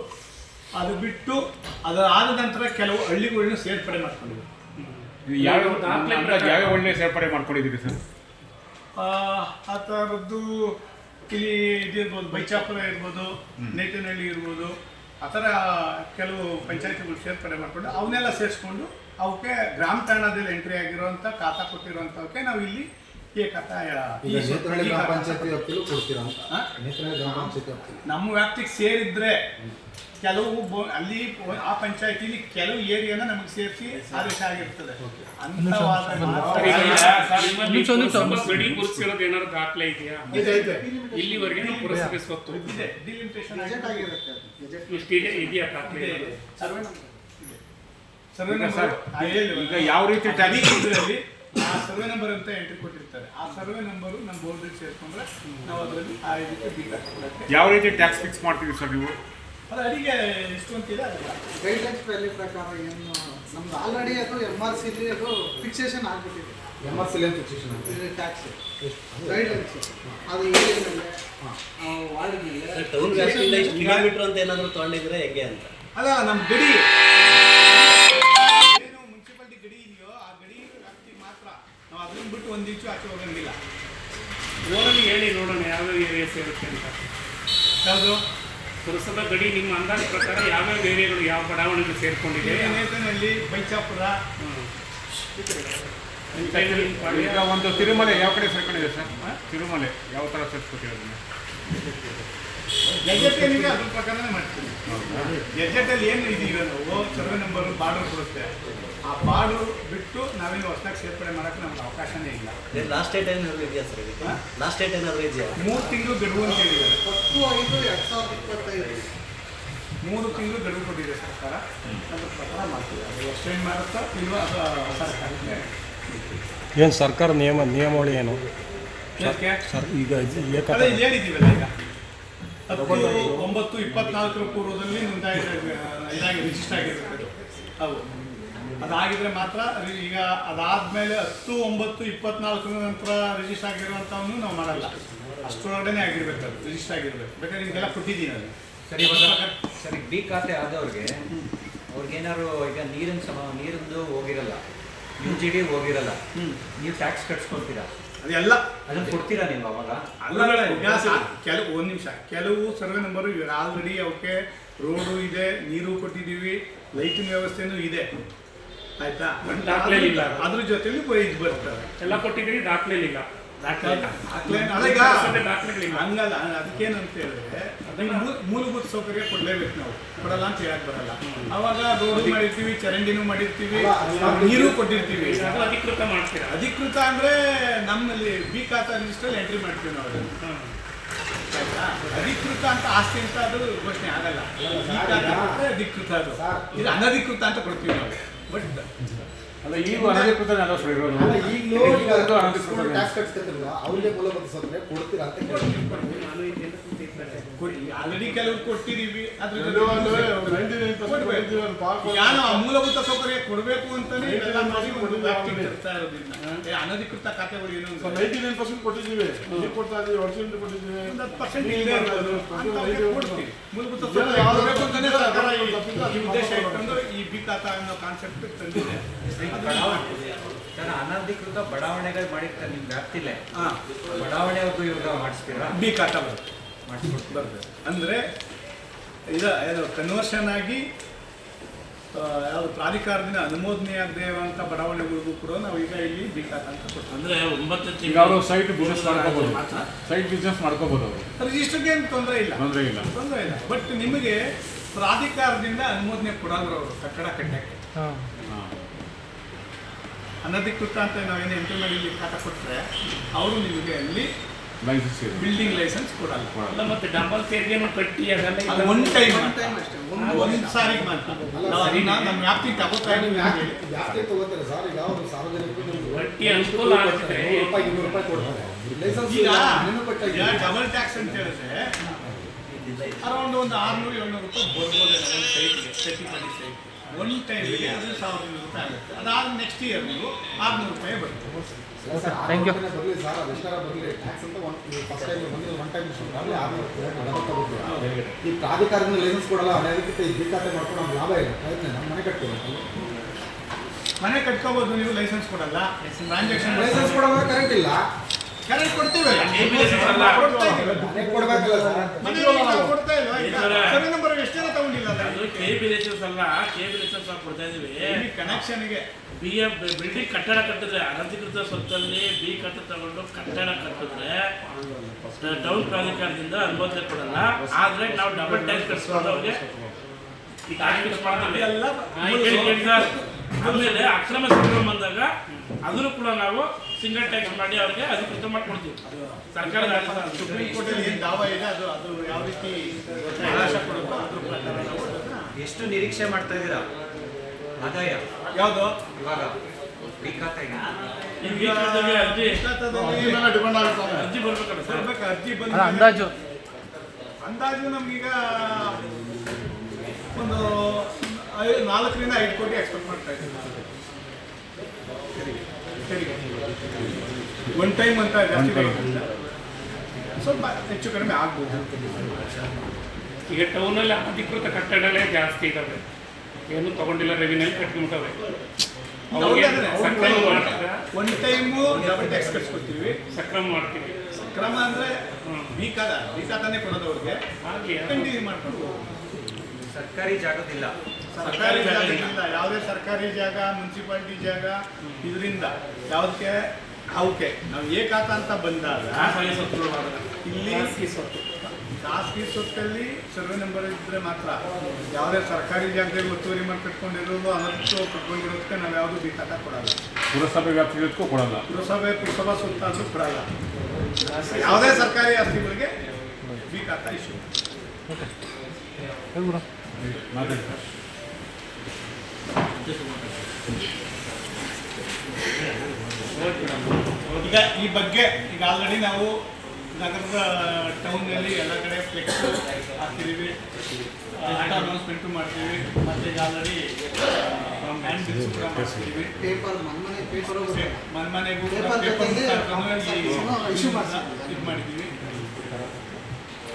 Speaker 3: ಅದು ಬಿಟ್ಟು ಅದು ಆದ ನಂತರ ಕೆಲವು ಹಳ್ಳಿಗಳನ್ನ ಸೇರ್ಪಡೆ ಮಾಡ್ಕೊಂಡಿವಿ
Speaker 7: ಯಾವ ಒಳ್ಳೆ ಸೇರ್ಪಡೆ ಮಾಡ್ಕೊಂಡಿದ್ದೀವಿ ಸರ್
Speaker 3: ಆ ಆ ಥರದ್ದು ಇಲ್ಲಿ ಇದಿರ್ಬೋದು ಬೈಚಾಪುರ ಇರ್ಬೋದು ನೇತನಹಳ್ಳಿ ಇರ್ಬೋದು ಆ ಥರ ಕೆಲವು ಪಂಚಾಯತಿಗಳು ಸೇರ್ಪಡೆ ಮಾಡಿಕೊಂಡು ಅವನ್ನೆಲ್ಲ ಸೇರಿಸ್ಕೊಂಡು ಅವಕ್ಕೆ ಗ್ರಾಮ ತಾಣದಲ್ಲಿ ಎಂಟ್ರಿ ಆಗಿರುವಂಥ ಖಾತಾ ಕೊಟ್ಟಿರುವಂಥವಕ್ಕೆ ನಾವು ಇಲ್ಲಿ ಈ ಖಾತಾ ನಮ್ಮ ವ್ಯಾಪ್ತಿಗೆ ಸೇರಿದ್ರೆ ಕೆಲವು ಅಲ್ಲಿ ಆ ಪಂಚಾಯತಿಲಿ ಕೆಲವು ಏರಿಯಾನ ನಮಗೆ ಸೇರಿಸಿ ಆದೇಶ ಆಗಿರ್ತದೆ.
Speaker 8: ಏನಾದ್ರು ದಾಖಲೆ ಇದೆಯಾ?
Speaker 3: ಇದೆ, ಇದೆ.
Speaker 8: ಇಲ್ಲಿವರೆಗೆ ಪುರಸಭೆ ಸ್ವತ್ತು.
Speaker 3: ಇದೆ. ಡಿಲಿಮಿಟೇಷನ್ ಆಗಿರುತ್ತೆ
Speaker 8: ಇಷ್ಟಿದೆ ಇದೆಯಾ ದಾಖಲೆ?
Speaker 7: ಈಗ ಯಾವ ರೀತಿ
Speaker 3: ಇದರಲ್ಲಿ ಆ ಸರ್ವೆ ನಂಬರ್ ಅಂತ ಎಂಟ್ರಿ ಕೊಟ್ಟಿರ್ತಾರೆ. ಆ ಸರ್ವೆ ನಂಬರು ನಮ್ಮ ಬೋರ್ಡ್ ಸೇರ್ಕೊಂಡ್ರೆ ನಾವು ಅದರಲ್ಲಿ ಆ ಇದಕ್ಕೆ
Speaker 7: ಯಾವ ರೀತಿ ಟ್ಯಾಕ್ಸ್ ಫಿಕ್ಸ್ ಮಾಡ್ತೀವಿ ಸರ್ ನೀವು?
Speaker 3: ಅದು ಅಡಿಗೆ ಎಷ್ಟು ಅಂತಿದೆ
Speaker 9: ಗೈಡ್ಲೈನ್ಸ್ ವ್ಯಾಲ್ಯೂ ಪ್ರಕಾರ ಏನು ನಮ್ದು ಆಲ್ರೆಡಿ ಅದು ಎಂ ಆರ್ ಸಿಲಿ ಅದು ಫಿಕ್ಸೇಷನ್ ಆಗಿಬಿಟ್ಟಿದೆ.
Speaker 10: ಎಂ ಆರ್ ಸಿಲಿಯನ್ ಫಿಕ್ಸೇಷನ್ ಅಂತ
Speaker 9: ಟ್ಯಾಕ್ಸ್ ಗೈಡ್ಲೈನ್ಸ್ ಅದು ಏರಿಯಾ ಮೇಲೆ ವಾರ್ಡ್ ಮೇಲೆ
Speaker 6: ಟೌನ್ ವ್ಯಾಪ್ತಿಯಿಂದ ಇಷ್ಟು ಕಿಲೋಮೀಟರ್ ಅಂತ ಏನಾದರೂ ತೊಗೊಂಡಿದ್ರೆ ಹೆಂಗೆ ಅಂತ?
Speaker 3: ಅಲ್ಲ ನಮ್ಮ ಗಡಿ ಏನು ಮುನ್ಸಿಪಾಲ್ಟಿ ಗಡಿ ಇದೆಯೋ ಆ ಗಡಿ ವ್ಯಾಪ್ತಿ ಮಾತ್ರ. ನಾವು ಅದನ್ನ ಬಿಟ್ಟು ಒಂದು ಇಂಚು ಆಚೆ ಹೋಗಂಗಿಲ್ಲ.
Speaker 8: ಓರಲ್ಲಿ ಹೇಳಿ ನೋಡೋಣ ಯಾವ್ಯಾವ ಏರಿಯಾ ಸೇರುತ್ತೆ ಅಂತ.
Speaker 3: ಯಾವುದು?
Speaker 8: ಪುರಸಭೆ ಗಡಿ ನಿಮ್ಮ ಅಂದಾಜು ಪ್ರಕಾರ ಯಾವ್ಯಾವ ಏರಿಯಾಗಳು ಯಾವ ಬಡಾವಣೆಗಳು ಸೇರಿಕೊಂಡಿದೆ?
Speaker 3: ನೇತನಲ್ಲಿ ಬೈಚಾಪುರ.
Speaker 7: ಈಗ ಒಂದು ತಿರುಮಲೆ ಯಾವ ಕಡೆ ಸೇರ್ಕೊಂಡಿದೆ ಸರ್? ತಿರುಮಲೆ ಯಾವ ಥರ ಸೇರ್ಸ್ಕೊತೀವಿ
Speaker 3: ಗೆಜೆಟ್ ಏನಿದೆ ಅದ್ರ ಪ್ರಕಾರನೇ ಮಾಡ್ತೀವಿ. ಗೆಜೆಟಲ್ಲಿ ಏನು ಇದೆ ನಾವು ಸರ್ವೆ ನಂಬರ್ ಬಾರ್ಡರ್ ಬರುತ್ತೆ ಆ ಪಾಡು ಬಿಟ್ಟು ನಾವೇನು ಹೊಸದಾಗಿ ಸೇರ್ಪಡೆ ಮಾಡೋಕ್ಕೆ ನಮ್ಗೆ ಅವಕಾಶನೇ ಇಲ್ಲ.
Speaker 6: ಲಾಸ್ಟ್ ಡೇಟ್ ಏನಾದರೂ ಇದೆಯಾ ಸರ್ ಇದಕ್ಕೆ? ಲಾಸ್ಟ್ ಡೇಟ್ ಏನಾದರೂ ಇದೆಯಾ?
Speaker 3: ಮೂರು ತಿಂಗಳು ಗಡುವು ಅಂತ ಹೇಳಿದ್ದಾರೆ.
Speaker 9: ಹತ್ತು ಐದು ಎರಡು ಸಾವಿರದ ಇಪ್ಪತ್ತೈದು.
Speaker 3: ಮೂರು ತಿಂಗಳು ಗಡುವು ಕೊಟ್ಟಿದೆ ಸರ್ಕಾರ. ಅದ್ರ ಪ್ರಕಾರ ಮಾಡ್ತೀವಿ. ಅದು ಎಕ್ಸ್ಟೆಂಡ್ ಮಾಡುತ್ತಾ ಇಲ್ವಾ ಅದು ಸರ್ಕಾರಕ್ಕೆ
Speaker 1: ಏನು ಸರ್ಕಾರ ನಿಯಮ ನಿಯಮಾವಳಿ ಏನು?
Speaker 3: ಯಾಕೆ
Speaker 1: ಸರ್ ಈಗ
Speaker 3: ಅದೇ
Speaker 1: ಏಕತೆ
Speaker 3: ಇಲ್ಲಿ ಹೇಳಿದ್ದೀವಲ್ಲ ಈಗ. ಹತ್ತು ಒಂಬತ್ತು ಇಪ್ಪತ್ನಾಲ್ಕರ ಪೂರ್ವದಲ್ಲಿ ನಿಮ್ದಾಗಿ ಇದಾಗಿ ರಿಜಿಸ್ಟರ್ ಆಗಿರ್ಬೇಕು ಅವು ಅದಾಗಿದ್ರೆ ಮಾತ್ರ ಈಗ ಅದಾದ್ಮೇಲೆ ಹತ್ತು ಒಂಬತ್ತು ಇಪ್ಪತ್ನಾಲ್ಕರ ನಂತರ ರಿಜಿಸ್ಟರ್ ಆಗಿರುವಂತವನ್ನು ನಾವು ಮಾಡಲ್ಲ. ಅಷ್ಟರೊಳಗಡೆ ಆಗಿರ್ಬೇಕು ಅದು ರಿಜಿಸ್ಟರ್ ಆಗಿರ್ಬೇಕು. ಬೇಕಾದ್ರೆ ನಿಮಗೆಲ್ಲ ಕೊಟ್ಟಿದ್ದೀನಿ ಅದು.
Speaker 5: ಸರಿ ಸರಿ ಬಿ ಖಾತೆ ಆದವ್ರಿಗೆ ಅವ್ರಿಗೇನಾದ್ರು ಈಗ ನೀರಿನ ಸಮ ನೀರಿಂದು ಹೋಗಿರಲ್ಲ. ಯು ಜಿ ಡಿ ಹೋಗಿರಲ್ಲ.
Speaker 3: ಹ್ಞೂ
Speaker 5: ನೀವು ಟ್ಯಾಕ್ಸ್ ಕಟ್ಸ್ಕೊಳ್ತೀರಾ?
Speaker 3: ಅದೆಲ್ಲ
Speaker 5: ಅದನ್ನ ಕೊಡ್ತೀರಾ ನೀವು ಅವಾಗ?
Speaker 3: ಅಲ್ಲ ಕೆಲವು ಒಂದು ನಿಮಿಷ. ಕೆಲವು ಸರ್ವೆ ನಂಬರು ಆಲ್ರೆಡಿ ಅವಕ್ಕೆ ರೋಡು ಇದೆ ನೀರು ಕೊಟ್ಟಿದ್ದೀವಿ ಲೈಟಿನ ವ್ಯವಸ್ಥೆನೂ ಇದೆ. ಆಯ್ತಾ?
Speaker 8: ದಾಖಲೆ ಇಲ್ಲ.
Speaker 3: ಅದ್ರ ಜೊತೆಲಿ ಇದು ಬರ್ತಾರೆ
Speaker 8: ಎಲ್ಲ ಕೊಟ್ಟಿದ್ದೀವಿ ದಾಖಲೆ ಇಲ್ಲ.
Speaker 3: ದಾಖಲೆ ಅದೀಗ
Speaker 8: ದಾಖಲೆಗಳಿಲ್ಲ
Speaker 3: ಹಂಗಲ್ಲ ಅದಕ್ಕೇನಂತ ಹೇಳಿದ್ರೆ ಮೂಲಭೂತ ಸೌಕರ್ಯ ಕೊಡ್ಲೇಬೇಕು ನಾವು. ಕೊಡಲ್ಲ ಅಂತ ಹೇಳಕ್ ಬರಲ್ಲ? ಅವಾಗ ರೋಡ್ ಮಾಡಿರ್ತೀವಿ ಚರಂಡಿನೂ ಮಾಡಿರ್ತೀವಿ ನೀರು ಕೊಟ್ಟಿರ್ತೀವಿ.
Speaker 8: ಅದು ಅಧಿಕೃತ ಮಾಡ್ತೀರಾ?
Speaker 3: ಅಧಿಕೃತ ಅಂದ್ರೆ ನಮ್ಮಲ್ಲಿ ಬಿ ಖಾತಾ ರಿಜಿಸ್ಟ್ರಲ್ಲಿ ಎಂಟ್ರಿ ಮಾಡ್ತೀವಿ ನಾವು ಅದನ್ನ. ಆಯ್ತಾ? ಅಧಿಕೃತ ಅಂತ ಆಸ್ತಿ ಅಂತ ಅದು ಘೋಷಣೆ ಆಗಲ್ಲ. ಅಧಿಕೃತ ಅದು. ಇದು ಅನಧಿಕೃತ ಅಂತ ಕೊಡ್ತೀವಿ ನಾವು. ಬಟ್
Speaker 7: ಅಲ್ಲ ಈಗ ಅನಧಿಕೃತ ನೆಲ ಸರ್ ಇರೋದು.
Speaker 10: ಅಲ್ಲ ಈಗಲೂ
Speaker 7: ಈಗ
Speaker 10: ಟ್ಯಾಕ್ಸ್ ಕಟ್ಸ್ಕೊತಿರಲ್ಲ ಅವ್ರಿಗೆ ಮೂಲಭೂತ ಸೌಕರ್ಯ ಕೊಡ್ತೀರಾ ಅಂತ ಕೇಳ್ತೀನಿ.
Speaker 3: ಆಲ್ರೆಡಿ ಕೆಲವು ಕೊಟ್ಟಿದೀವಿ ಅದ್ರ ಮೂಲಭೂತ ಸೌಕರ್ಯ ಕೊಡಬೇಕು ಅಂತಾನೆ ಮಾಡಿ ಅನಧಿಕೃತ ಖಾತೆಗಳು ಏನು ಅಂತ
Speaker 1: ನೈಂಟಿ ನೈನ್ ಪರ್ಸೆಂಟ್ ಕೊಟ್ಟಿದ್ದೀವಿ. ಕೊಡ್ತಾ ಇದ್ದೀವಿ ವರ್ಷದಿಂದ ಕೊಟ್ಟಿದ್ದೀವಿ.
Speaker 3: ಒಂದು ಹತ್ತು ಪರ್ಸೆಂಟ್ ಕೊಡ್ತೀವಿ. ಮೂಲಭೂತ ಸೌಕರ್ಯ ಕೊಡಬೇಕು ಅಂತಾನೆ ಸರ್ಕಾರ ಈ- ಈ ಉದ್ದೇಶ ಇಟ್ಕೊಂಡು ಈ ಬಿ ಖಾತಾ ಅನ್ನೋ ಕಾನ್ಸೆಪ್ಟ್ ತಂದಿದೆ.
Speaker 5: ಸರ್ ಅನಧಿಕೃತ ಬಡಾವಣೆಗಳು ಮಾಡಿರ್ತಾರೆ ನಿಮ್ಗೆ ಆಗ್ತಿಲ್ಲ
Speaker 3: ಬಡಾವಣೆ
Speaker 5: ಬಡಾವಣೆವರೆಗೂ ಇವಾಗ ಮಾಡಿಸ್ತೀರಾ?
Speaker 3: ಬಿ ಖಾತಾ ಬರುತ್ತೆ
Speaker 5: ಮಾಡಿಸ್ಕೊಡ್ತೀರಾ
Speaker 3: ಬರ್ತದೆ ಅಂದರೆ ಇದು ಇದು ಕನ್ವರ್ಷನ್ ಆಗಿ ಯಾವುದು ಪ್ರಾಧಿಕಾರದಿಂದ ಅನುಮೋದನೆ ಆಗದೆ ಇರುವಂಥ ಬಡಾವಣೆಗಳಿಗೂ ಕೂಡ ನಾವು ಈಗ ಇಲ್ಲಿ ಬೇಕಾದಂಥ ಖಾತಾ ಅಂತ ಕೊಡ್ತೀವಿ.
Speaker 8: ಅಂದ್ರೆ ಒಂಬತ್ತು
Speaker 7: ಈಗ ಅವರು ಸೈಟ್ ಬಿಸ್ನೆಸ್ ಮಾಡ್ಕೋಬಹುದು ಸೈಟ್ ಬಿಸ್ನೆಸ್ ಮಾಡ್ಕೋಬಹುದು ಅವರು.
Speaker 3: ರಿಜಿಸ್ಟರ್ಗೆ ಏನು ತೊಂದರೆ ಇಲ್ಲ.
Speaker 7: ತೊಂದರೆ ಇಲ್ಲ.
Speaker 3: ತೊಂದರೆ ಇಲ್ಲ. ಬಟ್ ನಿಮಗೆ ಪ್ರಾಧಿಕಾರದಿಂದ ಅನುಮೋದನೆ ಕೊಡೋದ್ರ ಅವರು ಕಟ್ಟಡ ಕಟ್ಟಕ್ಕೆ.
Speaker 4: ಹಾಂ.
Speaker 7: ಹಾಂ
Speaker 3: ಅನಧಿಕೃತ ಅಂತ ನಾವೇನು ಎಂಟ್ರಿ ಮಾಡಿ ಇಲ್ಲಿ ಖಾತಾ ಕೊಟ್ಟರೆ ಅವರು ನಿಮಗೆ ಅಲ್ಲಿ ಬಿಲ್ಡಿಂಗ್ ಲೈಸೆನ್ಸ್ ಕೊಡಲ್ಲ.
Speaker 8: ಅಲ್ಲ ಮತ್ತೆ ಡಬಲ್ ತೆರಿಗೆನು ಕಟ್ಟಿ ಅದೆಲ್ಲ
Speaker 3: ಅದು ಒನ್ ಟೈಮ್
Speaker 9: ಒನ್ ಟೈಮ್ ಅಷ್ಟೇ ಒಂದು
Speaker 3: ಒಂದು ಸಾರಿಗೆ ಮಾತ್ರ. ನಾವು ಅದನ್ನ ನಮ್ಮ ವ್ಯಾಪ್ತಿ ತಗೋತಾ
Speaker 10: ಯಾಕೆ. ಜಾಸ್ತಿ ತಗೋತೀರಾ ಸರ್ ಈಗ ಅವರು ಸಾರ್ವಜನಿಕರು
Speaker 8: ಗಟ್ಟಿ ಅನುಕೂಲ ಆಗ್ತಿದೆ.
Speaker 10: ರೂಪಾಯಿ ಇನ್ನೂರು ರೂಪಾಯಿ ಕೊಡ್ತಾರೆ. ಲೈಸೆನ್ಸ್
Speaker 3: ಈಗ ಡಬಲ್ ಟ್ಯಾಕ್ಸ್ ಅಂತ ಹೇಳಿದ್ರೆ ಅರೌಂಡ್ ಒಂದು ಆರ್ನೂರು ಏಳ್ನೂರು ರೂಪಾಯಿ ಬರ್ಬೋದು ಒಂದು ಸೈಟ್ಗೆ ಸೆಟ್ಟಿಪಡಿ ಸೈಟ್ ಒನ್ ಟೈಮ್ಗೆ ಅದು ಸಾವಿರದ ರೂಪಾಯಿ ಆಗುತ್ತೆ. ಅದಾದ ನೆಕ್ಸ್ಟ್ ಇಯರ್ ನೀವು ಆರ್ನೂರು ರೂಪಾಯಿ ಬರುತ್ತೆ
Speaker 4: Thank
Speaker 10: ಯು ಈ ಪ್ರಾಧಿಕಾರದಿಂದ ಲೈಸೆನ್ಸ್ ಕೊಡಲ್ಲ ಅದಕ್ಕೆ ಈ ಖಾತೆ ಮಾಡ್ಕೊಂಡು ನಮ್ಗೆ ಲಾಭ ಇದೆ ಪ್ರಯತ್ನ ನಮ್ಮ ಮನೆ ಕಟ್ಕೋಬೇಕು.
Speaker 3: ಮನೆ ಕಟ್ಕೋಬೋದು ನೀವು ಲೈಸೆನ್ಸ್ ಕೊಡಲ್ಲ. ಟ್ರಾನ್ಸಾಕ್ಷನ್
Speaker 10: ಲೈಸೆನ್ಸ್ ಕೊಡೋದು ಕರೆಕ್ಟ್ ಇಲ್ಲ.
Speaker 3: ಕರೆಕ್ಟ್ ಕೊಡ್ತೀವಿ.
Speaker 10: ಕೊಡಬೇಕಲ್ಲ ಸರ್
Speaker 3: ಕೊಡ್ತಾ ಇಲ್ವಾ ಈಗ ಸರ್ವೆ ನಂಬರ್ ಎಷ್ಟೇ ತಗೊಂಡಿಲ್ಲ
Speaker 8: ಅದು ಕೆ ಬಿ ಲೈಸೆನ್ಸ್ ಅಲ್ಲ ಕೆ ಬಿ ಲೈಸೆನ್ಸ್ ಕೊಡ್ತಾ ಇದೀವಿ
Speaker 3: ಕನೆಕ್ಷನ್ಗೆ
Speaker 8: ಬಿ ಎಫ್ ಬಿಲ್ಡಿಂಗ್ ಕಟ್ಟಡ ಕಟ್ಟಿದ್ರೆ ಅನಧಿಕೃತ ಸ್ವತ್ತಲ್ಲಿ ಬಿ ಕಟ್ಟ ತಗೊಂಡು ಕಟ್ಟಡ ಕಟ್ಟಿದ್ರೆ ಟೌನ್ ಪ್ರಾಧಿಕಾರದಿಂದ ಅನುಮತಿ ಕೊಡಲ್ಲ. ಆದ್ರೆ ನಾವು ಡಬಲ್ ಟ್ಯಾಕ್ಸ್ ಕಟ್ಸ್ಕೊಂಡು ಅವ್ರಿಗೆ. ಆಮೇಲೆ ಅಕ್ರಮ ಸಂಗ್ರಹ ಬಂದಾಗ ಅದನ್ನು ಕೂಡ ನಾವು ಸಿಂಗಲ್ ಟ್ಯಾಕ್ಸ್ ಮಾಡಿ ಅವ್ರಿಗೆ ಅಧಿಕೃತ ಮಾಡ್ಕೊಡ್ತೀವಿ. ಸರ್ಕಾರದ.
Speaker 3: ಸುಪ್ರೀಂ ಕೋರ್ಟ್ ದಾವ ಇದೆ ಅದು ಅದು ಯಾವ ರೀತಿ ಅವಕಾಶ ಕೊಡುತ್ತೋ ಅದ್ರ ಪ್ರಕಾರ ನಾವು ಅದನ್ನ
Speaker 5: ಎಷ್ಟು ನಿರೀಕ್ಷೆ ಮಾಡ್ತಾ ಇದ್ದೀರಾ? ಆದಾಯ.
Speaker 3: ಯಾವುದು?
Speaker 5: ಇವಾಗ.
Speaker 4: ಅಂದಾಜು.
Speaker 3: ಅಂದಾಜು ನಮ್ಗೀಗ ಒಂದು ನಾಲ್ಕರಿಂದ ಐದು ಕೋಟಿ ಎಕ್ಸ್ಪೆಕ್ಟ್ ಮಾಡ್ತಾ ಇದ್ದೀವಿ. ಒನ್ ಟೈಮ್ ಅಂತ ಜಾಸ್ತಿ ಸ್ವಲ್ಪ ಹೆಚ್ಚು ಕಡಿಮೆ ಆಗ್ಬೋದು.
Speaker 8: ಈಗ ಟೌನಲ್ಲಿ ಅಧಿಕೃತ ಕಟ್ಟಡಗಳೇ ಜಾಸ್ತಿ ಇದಾವೆ. ಏನು ತಗೊಂಡಿಲ್ಲ ರೆವಿನ್ಯೂ ಕಟ್ಕೊಂಡ್ಬಿಟ್ಟವೆ
Speaker 3: ಒನ್ ಟೈಮು ಡಬಲ್ ಟ್ಯಾಕ್ಸ್ ಕಟ್ಸ್ಕೊಡ್ತೀವಿ
Speaker 8: ಸಕ್ರಮ ಮಾಡ್ತೀವಿ.
Speaker 3: ಸಕ್ರಮ ಅಂದ್ರೆ ಬೀಕಾದ ಬೀಕಾತಾನೆ ಕೊಡೋದು ಅವ್ರಿಗೆ? ಕಂಟಿನ್ಯೂ ಮಾಡ್ಕೊಂಡು
Speaker 5: ಸರ್ಕಾರಿ ಜಾಗದಿಲ್ಲ.
Speaker 3: ಸರ್ಕಾರಿ ಜಾಗದಿಂದ ಯಾವುದೇ ಸರ್ಕಾರಿ ಜಾಗ ಮುನ್ಸಿಪಾಲಿಟಿ ಜಾಗ ಇದರಿಂದ ಯಾವುದಕ್ಕೆ ಅವಕ್ಕೆ ನಾವು ಏಕಾತ ಅಂತ ಬಂದಾಗ ಇಲ್ಲಿ
Speaker 8: ಸ್ವತ್ತು
Speaker 3: ಖಾಸಗಿ ಸ್ವತ್ತಲ್ಲಿ ಸರ್ವೆ ನಂಬರ್ ಇದ್ದರೆ ಮಾತ್ರ. ಯಾವುದೇ ಸರ್ಕಾರಿ ಜಾಗದಲ್ಲಿ ಒತ್ತುವರಿ ಮಾಡಿ ಕಟ್ಕೊಂಡಿರೋದು ಅದಕ್ಕೂ ಕಟ್ಕೊಂಡಿರೋದಕ್ಕೆ ನಾವು ಯಾವುದು ಬೇಕಾತ ಕೊಡಲ್ಲ.
Speaker 7: ಪುರಸಭೆ ವ್ಯಾಪ್ತಿಗೂ ಕೊಡಲ್ಲ.
Speaker 3: ಪುರಸಭೆ ಪುರಸಭಾ ಸುತ್ತಾದ್ರೂ ಕೊಡಲ್ಲ. ಯಾವುದೇ ಸರ್ಕಾರಿ ಆಸ್ತಿಗಳಿಗೆ ಬೇಕಾತ ಇಶ್ಯೂ. ಈಗ ಈ ಬಗ್ಗೆ ಈಗ ಆಲ್ರೆಡಿ ನಾವು ನಗರದ ಟೌನಲ್ಲಿ ಎಲ್ಲ ಕಡೆ ಫ್ಲೆಕ್ಸ್ ಹಾಕ್ತಿದ್ದೀವಿ ಆಟ ಅನೌನ್ಸ್ಮೆಂಟು ಮಾಡ್ತೀವಿ. ಮತ್ತು ಈಗ ಆಲ್ರೆಡಿ ಮಾಡ್ತೀವಿ.
Speaker 9: ಪೇಪರ್ ಮನೆ ಪೇಪರ್
Speaker 3: ಮನೆ ಮನೆಗೂ
Speaker 9: Paper
Speaker 3: ಪೇಪರ್
Speaker 9: ಜೊತೆಗೆ issue ಮಾಡ್ಸಿ.
Speaker 3: ಇದು ಮಾಡಿದ್ದೀವಿ.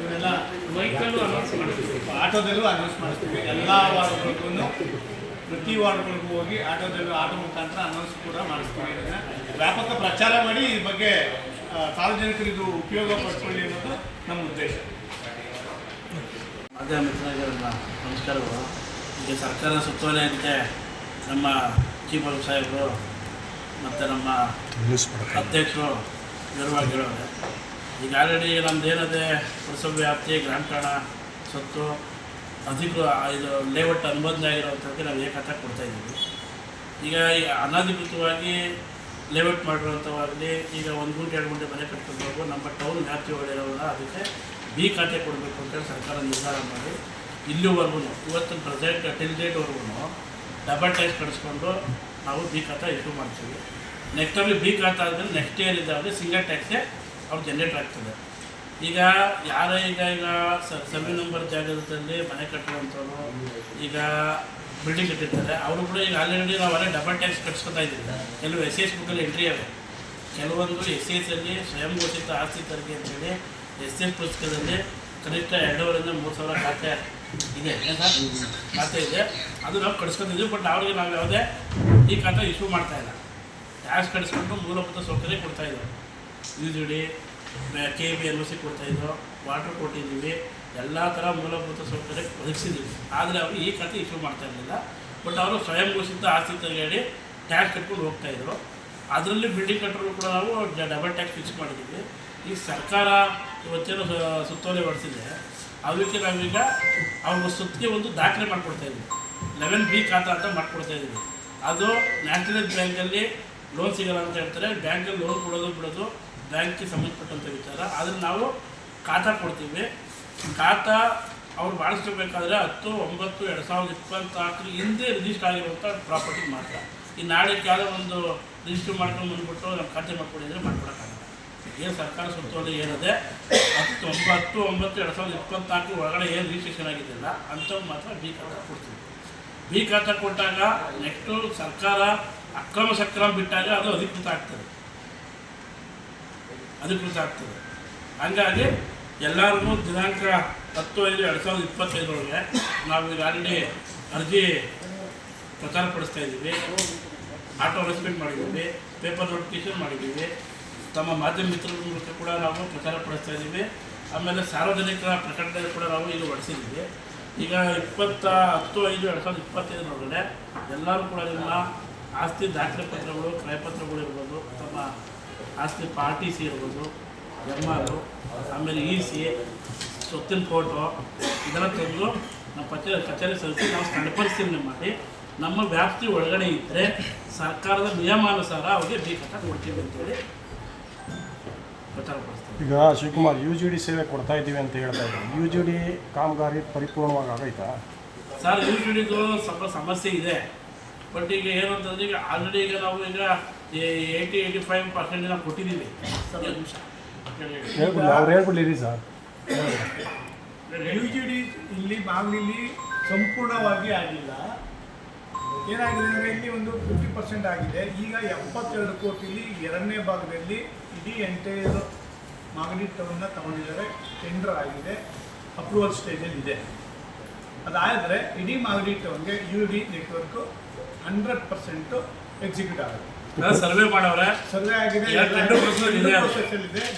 Speaker 3: ಇವರೆಲ್ಲ
Speaker 8: ಬೈಕಲ್ಲೂ ಅನೌನ್ಸ್ ಮಾಡ್ತೀವಿ
Speaker 3: ಆಟೋದಲ್ಲೂ ಅನೌನ್ಸ್ ಮಾಡ್ತೀವಿ ಎಲ್ಲ ವಾರ್ಡ್ಗಳಿಗೂ ಪ್ರತಿ ವಾರ್ಡ್ಗಳಿಗೂ ಹೋಗಿ ಆಟೋದಲ್ಲಿ ಆಟೋ ಮುಖಾಂತರ ಅನೌನ್ಸ್ ಕೂಡ ಮಾಡಿಸ್ತೀವಿ ಇದನ್ನ. ವ್ಯಾಪಕ ಪ್ರಚಾರ ಮಾಡಿ ಈ ಬಗ್ಗೆ ಆ, ಸಾರ್ವಜನಿಕರು ಉಪಯೋಗ ಪಡ್ಕೊಳ್ಳಿ ಅನ್ನೋದು ನಮ್ಮ ಉದ್ದೇಶ.
Speaker 8: ಮಾಧ್ಯಮ ನಮಸ್ಕಾರಗಳು. ಈಗ ಸರ್ಕಾರ ಸುತ್ತೋಲೆ ಅಂತೆ ನಮ್ಮ ಚೀಫ್ ಸಾಹೇಬರು ಮತ್ತು ನಮ್ಮ ಅಧ್ಯಕ್ಷರು ವಿವರವಾಗಿ ಈಗ ಆಲ್ರೆಡಿ ನಮ್ದು ಏನದೇ ಪುರಸಭೆ ವ್ಯಾಪ್ತಿ ಗ್ರಾಮಠಾಣ ಸೊತ್ತು ಅಧಿಕೃತ ಇದು ಲೇಔಟ್ ಅನುಮೋದನೆ ಆಗಿರೋಂಥದ್ದು ನಾವು ಏಕತೆ ಕೊಡ್ತಾಯಿದ್ದೀವಿ ಈಗ ಈ ಅನಧಿಕೃತವಾಗಿ ಲೇಔಟ್ ಮಾಡಿರೋಂಥವಾಗಲಿ ಈಗ ಒಂದು ಗುಂಟೆ ಎರಡು ಗುಂಟೆ ಮನೆ ಕಟ್ಕೊಂಡು ನಮ್ಮ ಟೌನ್ ವ್ಯಾಪ್ತಿ ಒಳ್ಳೆಯವಲ್ಲ ಅದಕ್ಕೆ ಬಿ ಖಾತೆ ಕೊಡಬೇಕು ಅಂತೇಳಿ ಸರ್ಕಾರ ನಿರ್ಧಾರ ಮಾಡಿ. ಇಲ್ಲಿವರೆಗೂ ಇವತ್ತಿನ ಪ್ರೆಸೆಂಟ್ ಟಿಲ್ ಡೇಟ್ವರೆಗೂ ಡಬಲ್ ಟ್ಯಾಕ್ಸ್ ಕಡಿಸ್ಕೊಂಡು ನಾವು ಬಿ ಖಾತೆ ಇಶ್ಯೂ ಮಾಡ್ತೀವಿ. ನೆಕ್ಸ್ಟ್ ಟೈಮ್ ಬಿ ಖಾತೆ ಆದರೆ ನೆಕ್ಸ್ಟ್ ಇಯರ್ ಇದ್ದಾವೆ ಸಿಂಗಲ್ ಟ್ಯಾಕ್ಸೇ ಅವ್ರು ಜನ್ರೇಟ್ ಆಗ್ತದೆ. ಈಗ ಯಾರೇ ಈಗ ಈಗ ಸೆವೆನ್ ನಂಬರ್ ಜಾಗದಲ್ಲಿ ಮನೆ ಕಟ್ಟುವಂಥವ್ರು, ಈಗ ಬಿಲ್ಡಿಂಗ್ ಕಟ್ಟಿರ್ತಾರೆ ಅವರು ಕೂಡ ಈಗ ಆಲ್ರೆಡಿ ನಾವು ಅಲ್ಲೇ ಡಬಲ್ ಟ್ಯಾಕ್ಸ್ ಕಟ್ಸ್ಕೊತಾ ಇದ್ದೀವಿ. ಕೆಲವು ಎಸ್ ಎಸ್ ಬುಕ್ಕಲ್ಲಿ ಎಂಟ್ರಿ ಅವೆ ಕೆಲವೊಂದು ಎಸ್ ಎಸ್ ಅಲ್ಲಿ ಸ್ವಯಂ ಘೋಷಿತ ಆಸ್ತಿ ತೆರಿಗೆ ಅಂತೇಳಿ ಎಸ್ ಎಸ್ ಪುಸ್ತಕದಲ್ಲಿ ಕನಿಷ್ಠ ಎರಡೂವರೆಯಿಂದ ಮೂರು ಸಾವಿರ ಖಾತೆ ಇದೆ. ಖಾತೆ ಇದೆ. ಅದು ನಾವು ಕಟ್ಸ್ಕೊತಿದ್ವಿ ಬಟ್ ಅವ್ರಿಗೆ ನಾವು ಯಾವುದೇ ಈ ಖಾತೆ ಇಶ್ಯೂ ಮಾಡ್ತಾ ಇಲ್ಲ. ಟ್ಯಾಕ್ಸ್ ಕಟ್ಸ್ಕೊಂಡು ಮೂಲಭೂತ ಸೌಕರ್ಯ ಕೊಡ್ತಾ ಇದ್ದಾರೆ. U G D K B L C ಕೊಡ್ತಾಯಿದ್ರು water ಕೊಟ್ಟಿದ್ದೀವಿ. ಎಲ್ಲ ಥರ ಮೂಲಭೂತ ಸೌಕರ್ಯ ಒದಗಿಸಿದ್ದೀವಿ ಆದರೆ ಅವರು ಈ ಖಾತೆ ಇಶ್ಯೂ ಮಾಡ್ತಾ ಇರಲಿಲ್ಲ. ಬಟ್ ಅವರು ಸ್ವಯಂ ಘೋಷಿತ ಆಸ್ತಿ ತೆರಿಗೆ ಟ್ಯಾಕ್ಸ್ ಕಟ್ಕೊಂಡು ಹೋಗ್ತಾಯಿದ್ರು ಅದರಲ್ಲಿ ಬಿಲ್ಡಿಂಗ್ ಕಟ್ಟರು ಕೂಡ ನಾವು ಡಬಲ್ ಟ್ಯಾಕ್ಸ್ ಫಿಕ್ಸ್ ಮಾಡಿದ್ದೀವಿ ಈ ಸರ್ಕಾರ ಇವತ್ತೇನು ಸುತ್ತೋಲೆ ಹೊಡೆಸಿದೆ. ಅದಕ್ಕೆ ನಾವೀಗ ಅವ್ರ ಸುತ್ತಿಗೆ ಒಂದು ದಾಖಲೆ ಮಾಡಿಕೊಡ್ತಾ ಇದ್ವಿ. ಲೆವೆನ್ ಬಿ ಖಾತಾ ಅಂತ ಮಾಡ್ಕೊಡ್ತಾ ಇದ್ದೀವಿ ಅದು ನ್ಯಾಷನಲೈಸ್ ಬ್ಯಾಂಕಲ್ಲಿ ಲೋನ್ ಸಿಗಲ್ಲ ಅಂತ ಹೇಳ್ತಾರೆ. ಬ್ಯಾಂಕಲ್ಲಿ ಲೋನ್ ಕೊಡೋದು ಬಿಡೋದು ಬ್ಯಾಂಕ್ಗೆ ಸಂಬಂಧಪಟ್ಟಂಥ ವಿಚಾರ. ಆದರೆ ನಾವು ಖಾತಾ ಕೊಡ್ತೀವಿ. ಖಾತಾ ಅವ್ರು ಮಾಡಿಸ್ಕೋಬೇಕಾದ್ರೆ ಹತ್ತು, ಒಂಬತ್ತು, ಎರಡು ಸಾವಿರದ ಇಪ್ಪತ್ನಾಲ್ಕರ ಹಿಂದೆ ರಿಜಿಸ್ಟರ್ ಆಗಿರುವಂಥ ಪ್ರಾಪರ್ಟಿ ಮಾತ್ರ. ಈ ನಾಳೆಗೆ ಯಾವುದೋ ಒಂದು ರಿಜಿಸ್ಟರ್ ಮಾಡ್ಕೊಂಡು ಬಂದ್ಬಿಟ್ಟು ನಮ್ಮ ಖಾತೆ ಮಾಡ್ಕೊಡಿ ಅಂದರೆ ಮಾಡ್ಕೊಡೋಕ್ಕಾಗಲ್ಲ. ಏನು ಸರ್ಕಾರ ಸುತ್ತೋಲೆ ಏನಿದೆ ಹತ್ತು, ಒಂಬತ್ತು ಒಂಬತ್ತು, ಎರಡು ಸಾವಿರದ ಇಪ್ಪತ್ನಾಲ್ಕು ಒಳಗಡೆ ಏನು ರಿಜಿಸ್ಟ್ರೇಷನ್ ಆಗಿದ್ದಿಲ್ಲ ಅಂಥವು ಮಾತ್ರ ಬಿ ಖಾತಾ ಕೊಡ್ತೀವಿ. ಬಿ ಖಾತಾ ಕೊಟ್ಟಾಗ ನೆಕ್ಸ್ಟು ಸರ್ಕಾರ ಅಕ್ರಮ ಸಕ್ರಮ ಬಿಟ್ಟಾಗ ಅದು ಅಧಿಕೃತ ಆಗ್ತದೆ. ಅಧಿಕೃತ ಆಗ್ತದೆ. ಹಂಗಾಗಿ ಎಲ್ಲರಿಗೂ ದಿನಾಂಕ ಹತ್ತು ಐದು ಎರಡು ಸಾವಿರದ ಇಪ್ಪತ್ತೈದರೊಳಗೆ ನಾವು ಈಗ ಅಲ್ಲಿ ಅರ್ಜಿ ಪ್ರಚಾರ ಪಡಿಸ್ತಾ ಇದ್ದೀವಿ. ಆಟೋ ರೆಸ್ಪೆಕ್ಟ್ ಮಾಡಿದ್ದೀವಿ, ಪೇಪರ್ ನೋಟಿಫಿಕೇಶನ್ ಮಾಡಿದ್ದೀವಿ. ತಮ್ಮ ಮಾಧ್ಯಮ ಮಿತ್ರರ ಮೂಲಕ ಕೂಡ ನಾವು ಪ್ರಚಾರ ಪಡಿಸ್ತಾ ಇದ್ದೀವಿ. ಆಮೇಲೆ ಸಾರ್ವಜನಿಕರ ಪ್ರಕಟಣೆ ಕೂಡ ನಾವು ಇದು ಹೊಡಿಸಿದ್ದೀವಿ ಈಗ ಇಪ್ಪತ್ತ ಹತ್ತು ಐದು ಎರಡು ಸಾವಿರದ ಇಪ್ಪತ್ತೈದರೊಳಗಡೆ ಎಲ್ಲರೂ ಕೂಡ ನಿಮ್ಮ ಆಸ್ತಿ ದಾಖಲೆ ಪತ್ರಗಳು, ಕ್ರಯಪತ್ರಗಳು ಇರ್ಬೋದು, ತಮ್ಮ ಆಸ್ತಿ ಪಾರ್ಟಿ ಸಿ ಇರ್ಬೋದು ಎಂ ಆರು ಆಮೇಲೆ ಇ ಸಿ ಸೊತ್ತಿನ ಫೋಟೋ ಇದೆಲ್ಲ ತೆಗೆದು ನಮ್ಮ ಕಚೇರಿ ಕಚೇರಿ ಸಲ್ಲಿಸಿ ನಾವು ನಿಮ್ಮ ಮಾಡಿ ನಮ್ಮ ವ್ಯಾಪ್ತಿ ಒಳಗಡೆ ಇದ್ದರೆ ಸರ್ಕಾರದ ನಿಯಮಾನುಸಾರ ಅವ್ರಿಗೆ ಬಿ ಕಟ್ಟ ಕೊಡ್ತೀವಿ ಅಂತೇಳಿ
Speaker 11: ಈಗ ಶಿವಕುಮಾರ್ ಯು ಜಿ ಡಿ ಸೇವೆ ಕೊಡ್ತಾ ಇದ್ದೀವಿ ಅಂತ ಹೇಳ್ತಾ ಇದ್ದಾರೆ. ಯು ಜಿ ಡಿ ಕಾಮಗಾರಿ ಪರಿಪೂರ್ಣವಾಗಿ ಆಗೈತಾ?
Speaker 8: ಸರ್ ಯು ಜಿ ಡಿದು ಸ್ವಲ್ಪ ಸಮಸ್ಯೆ ಇದೆ. ಬಟ್ ಈಗ ಏನು ಅಂತಂದ್ರೆ ಈಗ ಆಲ್ರೆಡಿ ಈಗ ನಾವು ಈಗ ಏಯ್ಟಿ ಏಯ್ಟಿ ಫೈವ್ ಪರ್ಸೆಂಟ್ ನಾವು ಕೊಟ್ಟಿದ್ದೀವಿ. ಸರ್ ಒಂದು ನಿಮಿಷ ಹೇಳಿ, ಹೇಳಿ.
Speaker 11: ಹೇಳ್ಬಿಡಿ ಅವ್ರು ಹೇಳ್ಬಿಡ್ಲಿರಿ ಸರ್.
Speaker 3: ಯು ಜಿ ಡಿ ಇಲ್ಲಿ ಸಂಪೂರ್ಣವಾಗಿ ಆಗಿಲ್ಲ. ಏನಾಗಿದೆ ಇಲ್ಲಿ ಒಂದು ಫಿಫ್ಟಿ ಪರ್ಸೆಂಟ್ ಆಗಿದೆ. ಈಗ ಎಪ್ಪತ್ತೆರಡು ಕೋಟಿಲಿ ಎರಡನೇ ಭಾಗದಲ್ಲಿ ಇಡೀ ಎಂಟೈರ್ ಮಾಗಡಿ ಟೌನ್ನ ತಗೊಂಡಿದ್ದಾರೆ. ಟೆಂಡರ್ ಆಗಿದೆ. ಅಪ್ರೂವಲ್ ಸ್ಟೇಜಲ್ಲಿ ಇದೆ. ಅದಾದರೆ ಇಡೀ Magadi ಟೌನ್ಗೆ U D network hundred percent execute ಆಗುತ್ತೆ.
Speaker 8: ಸರ್ವೆ ಮಾಡವ್ರೆ.
Speaker 3: ಸರ್ವೆ ಆಗಿದೆ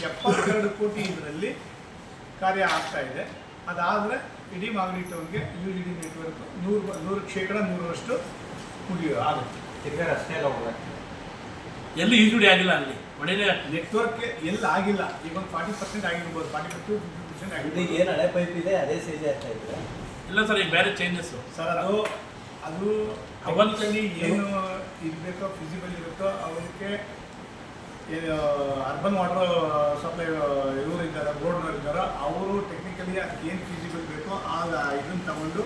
Speaker 3: ಎಪ್ಪತ್ತೆರಡು ಕೋಟಿ ಇದರಲ್ಲಿ ಕಾರ್ಯ ಆಗ್ತಾ ಇದೆ. ಅದಾದ್ರೆ ಇಡೀ ಮಾಗಡಿ ಟೌನ್ಗೆ ಯು ಜಿ ಡಿ ನೆಟ್ವರ್ಕ್ ನೂರು ನೂರು ಶೇಕಡ ನೂರರಷ್ಟು ಮುಗಿಯೋ ಆಗುತ್ತೆ
Speaker 5: ತಿರ್ಗಾ ರಸ್ತೆ ಎಲ್ಲ ಹೋಗ್ಬೇಕು
Speaker 8: ಎಲ್ಲಿ ಡಿ ಆಗಿಲ್ಲ ಅಲ್ಲಿ. ಒಳ್ಳೆಯ
Speaker 3: ನೆಟ್ವರ್ಕ್ ಎಲ್ಲಿ ಆಗಿಲ್ಲ. ಈಗ ಒಂದು ಫಾರ್ಟಿ ಪರ್ಸೆಂಟ್ ಆಗಿರ್ಬೋದು ಫಾರ್ಟಿ ಫಿಫ್ಟಿ ಪರ್ಸೆಂಟ್
Speaker 6: ಈಗ ಏನು ಹಳೆ ಪೈಪ್ ಇದೆ ಅದೇ ಸೈಜ್ ಆಗ್ತಾ ಇದೆ.
Speaker 8: ಇಲ್ಲ ಸರ್ ಈಗ ಬೇರೆ ಚೇಂಜಸ್ಸು
Speaker 3: ಸರ್ ಅದು ಅದು ಅವತ್ತಲ್ಲಿ ಏನು ಇರಬೇಕೋ ಫಿಸಿಬಲ್ ಇರುತ್ತೋ ಅವರಿಗೆ ಅರ್ಬನ್ ವಾಟರ್ ಸಪ್ಲೈ ಇವರು ಇದ್ದಾರೆ ಬೋರ್ಡ್ನವ್ರು ಇದ್ದಾರೋ ಅವರು ಟೆಕ್ನಿಕಲಿ ಅದಕ್ಕೆ ಏನು ಫಿಸಿಬಲ್ ಬೇಕೋ ಆ ಇದನ್ನು ತಗೊಂಡು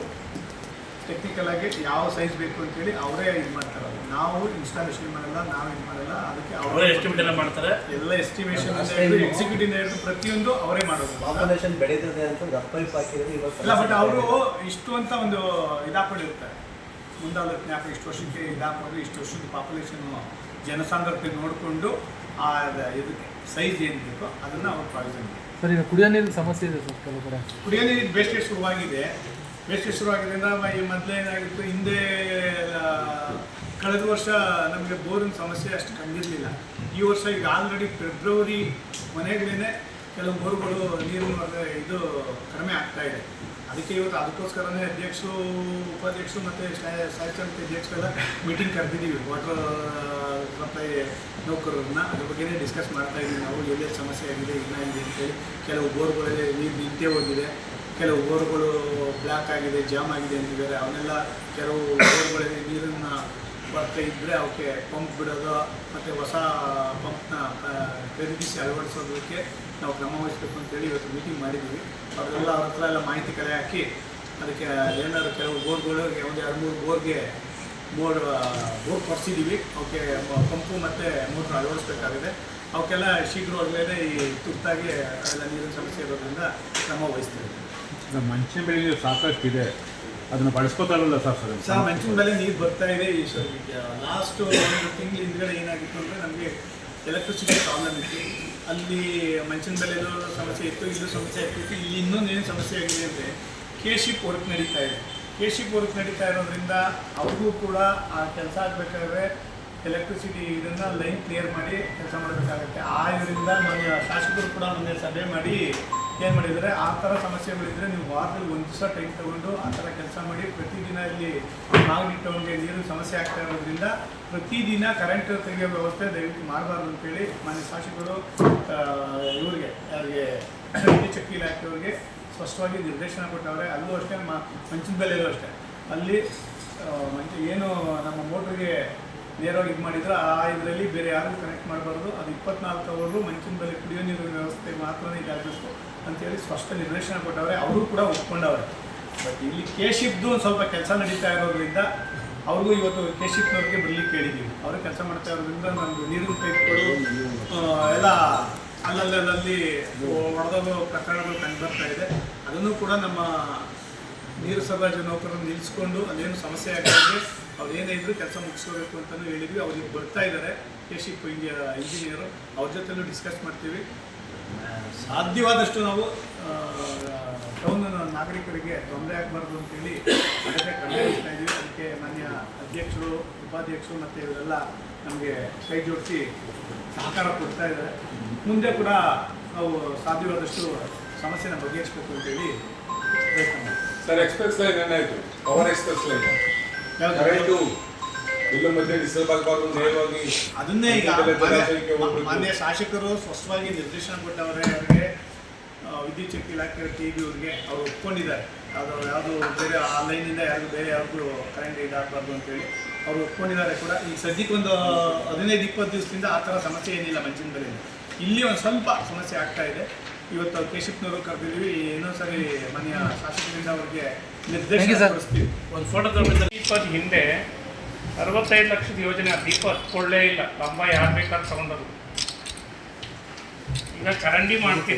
Speaker 3: ಟೆಕ್ನಿಕಲ್ ಆಗಿ ಯಾವ ಸೈಜ್ ಬೇಕು ಅಂತೇಳಿ ಅವರೇ ಇದು ಮಾಡ್ತಾರೆ. ನಾವು ಇನ್ಸ್ಟಾಲೇಷನ್ ಮಾಡಲ್ಲ ನಾವು ಇದು ಮಾಡಲ್ಲ ಅದಕ್ಕೆ
Speaker 8: ಅವರೇ ಎಸ್ಟಿಮೇಟ್ ಎಲ್ಲ ಮಾಡ್ತಾರೆ.
Speaker 3: ಎಲ್ಲ ಎಸ್ಟಿಮೇಷನ್ ಎಕ್ಸಿಕ್ಯೂಟಿವ್ ಹಿಡಿದು ಪ್ರತಿಯೊಂದು ಅವರೇ ಮಾಡೋದು.
Speaker 6: ಪಾಪ್ಯುಲೇಷನ್ ಬೆಳೀತದೆ ಅಂತ
Speaker 3: ಇಲ್ಲ ಬಟ್ ಅವರು ಇಷ್ಟು ಅಂತ ಒಂದು ಇದಾಕೊಂಡಿರ್ತಾರೆ ಮುಂದಾದ ಜ್ಞಾಪ ಇಷ್ಟು ವರ್ಷಕ್ಕೆ ಇದಾಗ್ಬೋದು ಇಷ್ಟು ವರ್ಷದ ಪಾಪ್ಯುಲೇಷನ್ ಜನಸಾಂದ್ರತೆ ನೋಡಿಕೊಂಡು ಆ ಇದಕ್ಕೆ ಸೈಜ್ ಏನು ಬೇಕೋ ಅದನ್ನು ಅವ್ರು ಪ್ರಾವಿಷನ್
Speaker 4: ಸರ್ ಈಗ ಕುಡಿಯೋ ನೀರಿನ ಸಮಸ್ಯೆ ಇದೆ ಸರ್ ಕೆಲವು ಕಡೆ.
Speaker 3: ಕುಡಿಯೋ ನೀರಿನ ಬೇಸ್ಟೇಜ್ ಶುರುವಾಗಿದೆ. ಬೇಸಿಗೆ ಶುರುವಾಗಿದ್ದರಿಂದ ಈ ಮೊದಲೇ ಏನಾಗಿತ್ತು ಹಿಂದೆ ಕಳೆದ ವರ್ಷ ನಮಗೆ ಬೋರಿನ ಸಮಸ್ಯೆ ಅಷ್ಟು ಕಂಡಿರಲಿಲ್ಲ. ಈ ವರ್ಷ ಈಗ ಆಲ್ರೆಡಿ ಫೆಬ್ರವರಿ ಕೊನೆಗಳೇ ಕೆಲವು ಬೋರ್ಗಳು ನೀರಿನ ಇದು ಕಡಿಮೆ ಆಗ್ತಾ ಇದೆ. ಅದಕ್ಕೆ ಇವತ್ತು ಅದಕ್ಕೋಸ್ಕರನೇ ಅಧ್ಯಕ್ಷರು, ಉಪಾಧ್ಯಕ್ಷರು ಮತ್ತು ಸ್ಥಾಯಿ ಸಮಿತಿ ಅಧ್ಯಕ್ಷರೆಲ್ಲ ಮೀಟಿಂಗ್ ಕರೆದಿದ್ದೀವಿ. ವಾಟರ್ ಸಪ್ಲೈ ನೌಕರರನ್ನ ಅದ್ರ ಬಗ್ಗೆನೇ ಡಿಸ್ಕಸ್ ಮಾಡ್ತಾ ಇದ್ದೀವಿ ನಾವು. ಎಲ್ಲೇ ಸಮಸ್ಯೆ ಆಗಿದೆ ಏನಾಗಿದೆ ಅಂತೇಳಿ ಕೆಲವು ಬೋರ್ಗಳಲ್ಲಿ ನೀರು ನಿಂತೇ ಹೋಗಿದೆ. ಕೆಲವು ಬೋರ್ಗಳು ಬ್ಲ್ಯಾಕ್ ಆಗಿದೆ, ಜಾಮ್ ಆಗಿದೆ ಅಂತಿದ್ದಾರೆ ಅವನ್ನೆಲ್ಲ ಕೆಲವು ಬೋರ್ಗಳಲ್ಲಿ ನೀರನ್ನು ಬರ್ತಾ ಇದ್ದರೆ ಅವಕ್ಕೆ ಪಂಪ್ ಬಿಡೋದು ಮತ್ತು ಹೊಸ ಪಂಪ್ನ ಖರೀದಿಸಿ ಅಳವಡಿಸೋದಕ್ಕೆ ನಾವು ಕ್ರಮ ವಹಿಸಬೇಕು ಅಂತೇಳಿ ಇವತ್ತು ಮೀಟಿಂಗ್ ಮಾಡಿದ್ದೀವಿ. ಅವರೆಲ್ಲ ಅವ್ರ ಹತ್ರ ಎಲ್ಲ ಮಾಹಿತಿ ಕಲೆ ಹಾಕಿ ಅದಕ್ಕೆ ಏನಾದರೂ ಕೆಲವು ಬೋರ್ಗಳು ಒಂದು ಎರಡು ಮೂರು ಬೋರ್ಗೆ ಬೋರ್ ಬೋರ್ ಕೊಡಿಸಿದ್ದೀವಿ. ಅವಕ್ಕೆ ಪಂಪು ಮತ್ತು ಮೋಟ್ರ್ ಅಳವಡಿಸ್ಬೇಕಾಗಿದೆ. ಅವಕ್ಕೆಲ್ಲ ಶೀಘ್ರವಾಗಲೇ ಈ ತುರ್ತಾಗಿ ಎಲ್ಲ ನೀರಿನ ಸಮಸ್ಯೆ ಇರೋದ್ರಿಂದ ಕ್ರಮ ವಹಿಸ್ತೀವಿ
Speaker 7: ನಮ್ಮ ಮಂಚಿನ ಬೆಳೆ ಸಾಕಷ್ಟು ಇದೆ ಅದನ್ನು ಬಳಸ್ಕೋತಾರಲ್ಲ ಸರ್? ಸರ್
Speaker 3: ಸಹ ಮಂಚಿನ ಮೇಲೆ ನೀರು ಬರ್ತಾ ಇದೆ ಈ ಲಾಸ್ಟ್ ಒಂದು ತಿಂಗಳ ಹಿಂದ್ಗಡೆ ಏನಾಗಿತ್ತು ಅಂದರೆ ನಮಗೆ ಎಲೆಕ್ಟ್ರಿಸಿಟಿ ಪ್ರಾಬ್ಲಮ್ ಇತ್ತು. ಅಲ್ಲಿ ಮನುಷ್ಯನ ಬೆಲೆದು ಸಮಸ್ಯೆ ಇತ್ತು, ಇಲ್ಲೂ ಸಮಸ್ಯೆ ಆಗ್ತಿತ್ತು, ಇಲ್ಲಿ ಇನ್ನೊಂದು ಏನು ಸಮಸ್ಯೆ ಆಗಿದೆ ಅಂದರೆ ಕೆ ಶಿಪ್ ವರ್ಕ್ ನಡೀತಾ ಇದೆ. ಕೆ ವರ್ಕ್ ನಡೀತಾ ಇರೋದ್ರಿಂದ ಅವ್ರಿಗೂ ಕೂಡ ಆ ಕೆಲಸ ಆಗಬೇಕಾದ್ರೆ ಎಲೆಕ್ಟ್ರಿಸಿಟಿ ಇದನ್ನು ಲೈನ್ ಕ್ಲಿಯರ್ ಮಾಡಿ ಕೆಲಸ ಮಾಡಬೇಕಾಗುತ್ತೆ. ಆ ಇದರಿಂದ ಮೊನ್ನೆ ಶಾಸಕರು ಕೂಡ ಮೊನ್ನೆ ಸಭೆ ಮಾಡಿ ಏನು ಮಾಡಿದರೆ, ಆ ಥರ ಸಮಸ್ಯೆಗಳಿದ್ದರೆ ನೀವು ವಾರದಲ್ಲಿ ಒಂದು ದಿವಸ ಟೈಮ್ ತಗೊಂಡು ಆ ಥರ ಕೆಲಸ ಮಾಡಿ ಪ್ರತಿದಿನ ಇಲ್ಲಿ ಮಾಗಡಿ ಟೌನ್ಗೆ ನೀರು ಸಮಸ್ಯೆ ಆಗ್ತಾ ಇರೋದ್ರಿಂದ ಪ್ರತಿದಿನ ಕರೆಂಟ್ ತೆಗೆಯೋ ವ್ಯವಸ್ಥೆ ದಯವಿಟ್ಟು ಮಾಡಬಾರ್ದು ಅಂತೇಳಿ ಮಾನ್ಯ ಶಾಸಕರು ಇವರಿಗೆ ಯಾರಿಗೆ ವಿದ್ಯುತ್ ಶಕ್ತಿ ಇಲಾಖೆಯವ್ರಿಗೆ ಸ್ಪಷ್ಟವಾಗಿ ನಿರ್ದೇಶನ ಕೊಟ್ಟವ್ರೆ. ಅಲ್ಲೂ ಅಷ್ಟೇ ಮಂಚಿನ ಇರೋ ಅಷ್ಟೇ. ಅಲ್ಲಿ ಮತ್ತೆ ಮಂಚ, ಏನು ನಮ್ಮ ಮೋಟ್ರಿಗೆ ನೇರವಾಗಿ ಇದು ಮಾಡಿದ್ರೆ ಆ ಇದರಲ್ಲಿ ಬೇರೆ ಯಾರು ಕನೆಕ್ಟ್ ಮಾಡಬಾರ್ದು. ಅದು ಇಪ್ಪತ್ನಾಲ್ಕು ಅವರು ಮಂಚಿನ ಬೆಲೆ ಕುಡಿಯೋ ನೀರಿನ ವ್ಯವಸ್ಥೆ ಮಾತ್ರನೇ ಇದಾಗಬೇಕು. ಅಂತೇಳಿ ಸ್ಪಷ್ಟ ನಿರ್ದೇಶನ ಕೊಟ್ಟವ್ರೆ, ಅವರು ಕೂಡ ಒಪ್ಕೊಂಡವ್ರೆ. ಬಟ್ ಇಲ್ಲಿ ಕೇಶಿಪ್ದು ಒಂದು ಸ್ವಲ್ಪ ಕೆಲಸ ನಡೀತಾ ಇರೋದ್ರಿಂದ ಅವ್ರಿಗೂ ಇವತ್ತು ಕೇಶಿಪ್ನವ್ರಿಗೆ ಬರಲಿಕ್ಕೆ ಕೇಳಿದ್ದೀವಿ. ಅವರು ಕೆಲಸ ಮಾಡ್ತಾ ಇರೋದ್ರಿಂದ ನಮ್ಮದು ನೀರಿನ ಪೈಪ್ಗಳು ಎಲ್ಲ ಅಲ್ಲಲ್ಲಲ್ಲಿ ಒಡೆದೋಗೋ ಪ್ರಕರಣಗಳು ಕಂಡು ಬರ್ತಾ ಇದೆ. ಅದನ್ನು ಕೂಡ ನಮ್ಮ ನೀರು ಸಭಾಜ ನೌಕರನ್ನು ನಿಲ್ಲಿಸ್ಕೊಂಡು ಅದೇನು ಸಮಸ್ಯೆ ಆಗಿದ್ರೆ ಅವ್ರು ಏನೇ ಇದ್ರು ಕೆಲಸ ಮುಗಿಸ್ಕೋಬೇಕು ಅಂತಲೂ ಹೇಳಿದ್ವಿ. ಅವ್ರಿಗೆ ಬರ್ತಾ ಇದ್ದಾರೆ. ಕೆ ಇಂಡಿಯಾ ಇಂಜಿನಿಯರು ಅವ್ರ ಜೊತೆಲೂ ಡಿಸ್ಕಸ್ ಮಾಡ್ತೀವಿ. ಸಾಧ್ಯವಾದಷ್ಟು ನಾವು ಟೌನ್ ನಾಗರಿಕರಿಗೆ ತೊಂದರೆ ಆಗಬಾರ್ದು ಅಂತೇಳಿ ಅದಕ್ಕೆ ಕಂಡುಹಿಡಿಸ್ತಾ ಇದ್ದೀವಿ. ಅದಕ್ಕೆ ಮಾನ್ಯ ಅಧ್ಯಕ್ಷರು ಉಪಾಧ್ಯಕ್ಷರು ಮತ್ತು ಇವರೆಲ್ಲ ನಮಗೆ ಕೈ ಜೋಡಿಸಿ ಸಹಕಾರ ಕೊಡ್ತಾ ಇದ್ದಾರೆ. ಮುಂದೆ ಕೂಡ ನಾವು ಸಾಧ್ಯವಾದಷ್ಟು ಸಮಸ್ಯೆನ ಬಗೆಹರಿಸಬೇಕು ಅಂತೇಳಿ ಪ್ರಯತ್ನ ಮಾಡ್ತೀವಿ.
Speaker 1: ಸರ್ ಎಕ್ಸ್ಪ್ರೆಸ್ ಲೈನ್ ಏನಾಯಿತು? ಪವರ್ ಎಕ್ಸ್ಪ್ರೆಸ್ ಲೈನ್ ಡಿಸ್ಟರ್ಬ್ ಆಗಬಾರ್ದು ನೇರವಾಗಿ
Speaker 3: ಅದನ್ನೇ ಈಗ ಮಾನ್ಯ- ಶಾಸಕರು ಸ್ಪಷ್ಟವಾಗಿ ನಿರ್ದೇಶನ ಕೊಟ್ಟವರೇ ಅವರಿಗೆ ವಿದ್ಯುತ್ ಶಕ್ತಿ ಇಲಾಖೆ ಟಿ ಬಿ ಅವ್ರಿಗೆ ಅವರು ಒಪ್ಕೊಂಡಿದ್ದಾರೆ. ಅದು ಯಾವುದು ಬೇರೆ ಆ ಲೈನಿಂದ ಯಾರು ಬೇರೆ ಯಾರಿಗೂ ಕರೆಂಟ್ ಇದಾಗಬಾರ್ದು ಅಂತೇಳಿ ಅವರು ಒಪ್ಕೊಂಡಿದ್ದಾರೆ ಕೂಡ. ಈ ಸದ್ಯಕ್ಕೆ ಒಂದು ಹದಿನೈದು ಇಪ್ಪತ್ತು ದಿವಸದಿಂದ ಆ ಥರ ಸಮಸ್ಯೆ ಏನಿಲ್ಲ ಮಂಚಿನ ಬೆಲೆಯಲ್ಲಿ ಇಲ್ಲಿ ಒಂದು ಸ್ವಲ್ಪ ಸಮಸ್ಯೆ ಆಗ್ತಾ ಇದೆ. ಇವತ್ತು ಕೇಶಿಪ್ನವರು ಕರೆದಿದ್ವಿ ಇನ್ನೊಂದ್ಸರಿ ಮನೆಯ ಶಾಸಕರಿಂದ ಅವ್ರಿಗೆ ನಿರ್ದೇಶನ
Speaker 8: ಒಂದು ಫೋಟೋ ತಗೊಂಡಿದ್ದ ಇಪ್ಪತ್ತು ಹಿಂದೆ ಅರವತ್ತೈದು ಲಕ್ಷದ ಯೋಜನೆ ಆ ದೀಪ ಹತ್ಕೊಳ್ಳೇ ಇಲ್ಲ. ಲಂಬ ಯಾರು ಬೇಕಾದ್ರೆ ತಗೊಂಡರು ಈಗ ಚರಂಡಿ ಮಾಡ್ತಿದ್ದಾರೆ.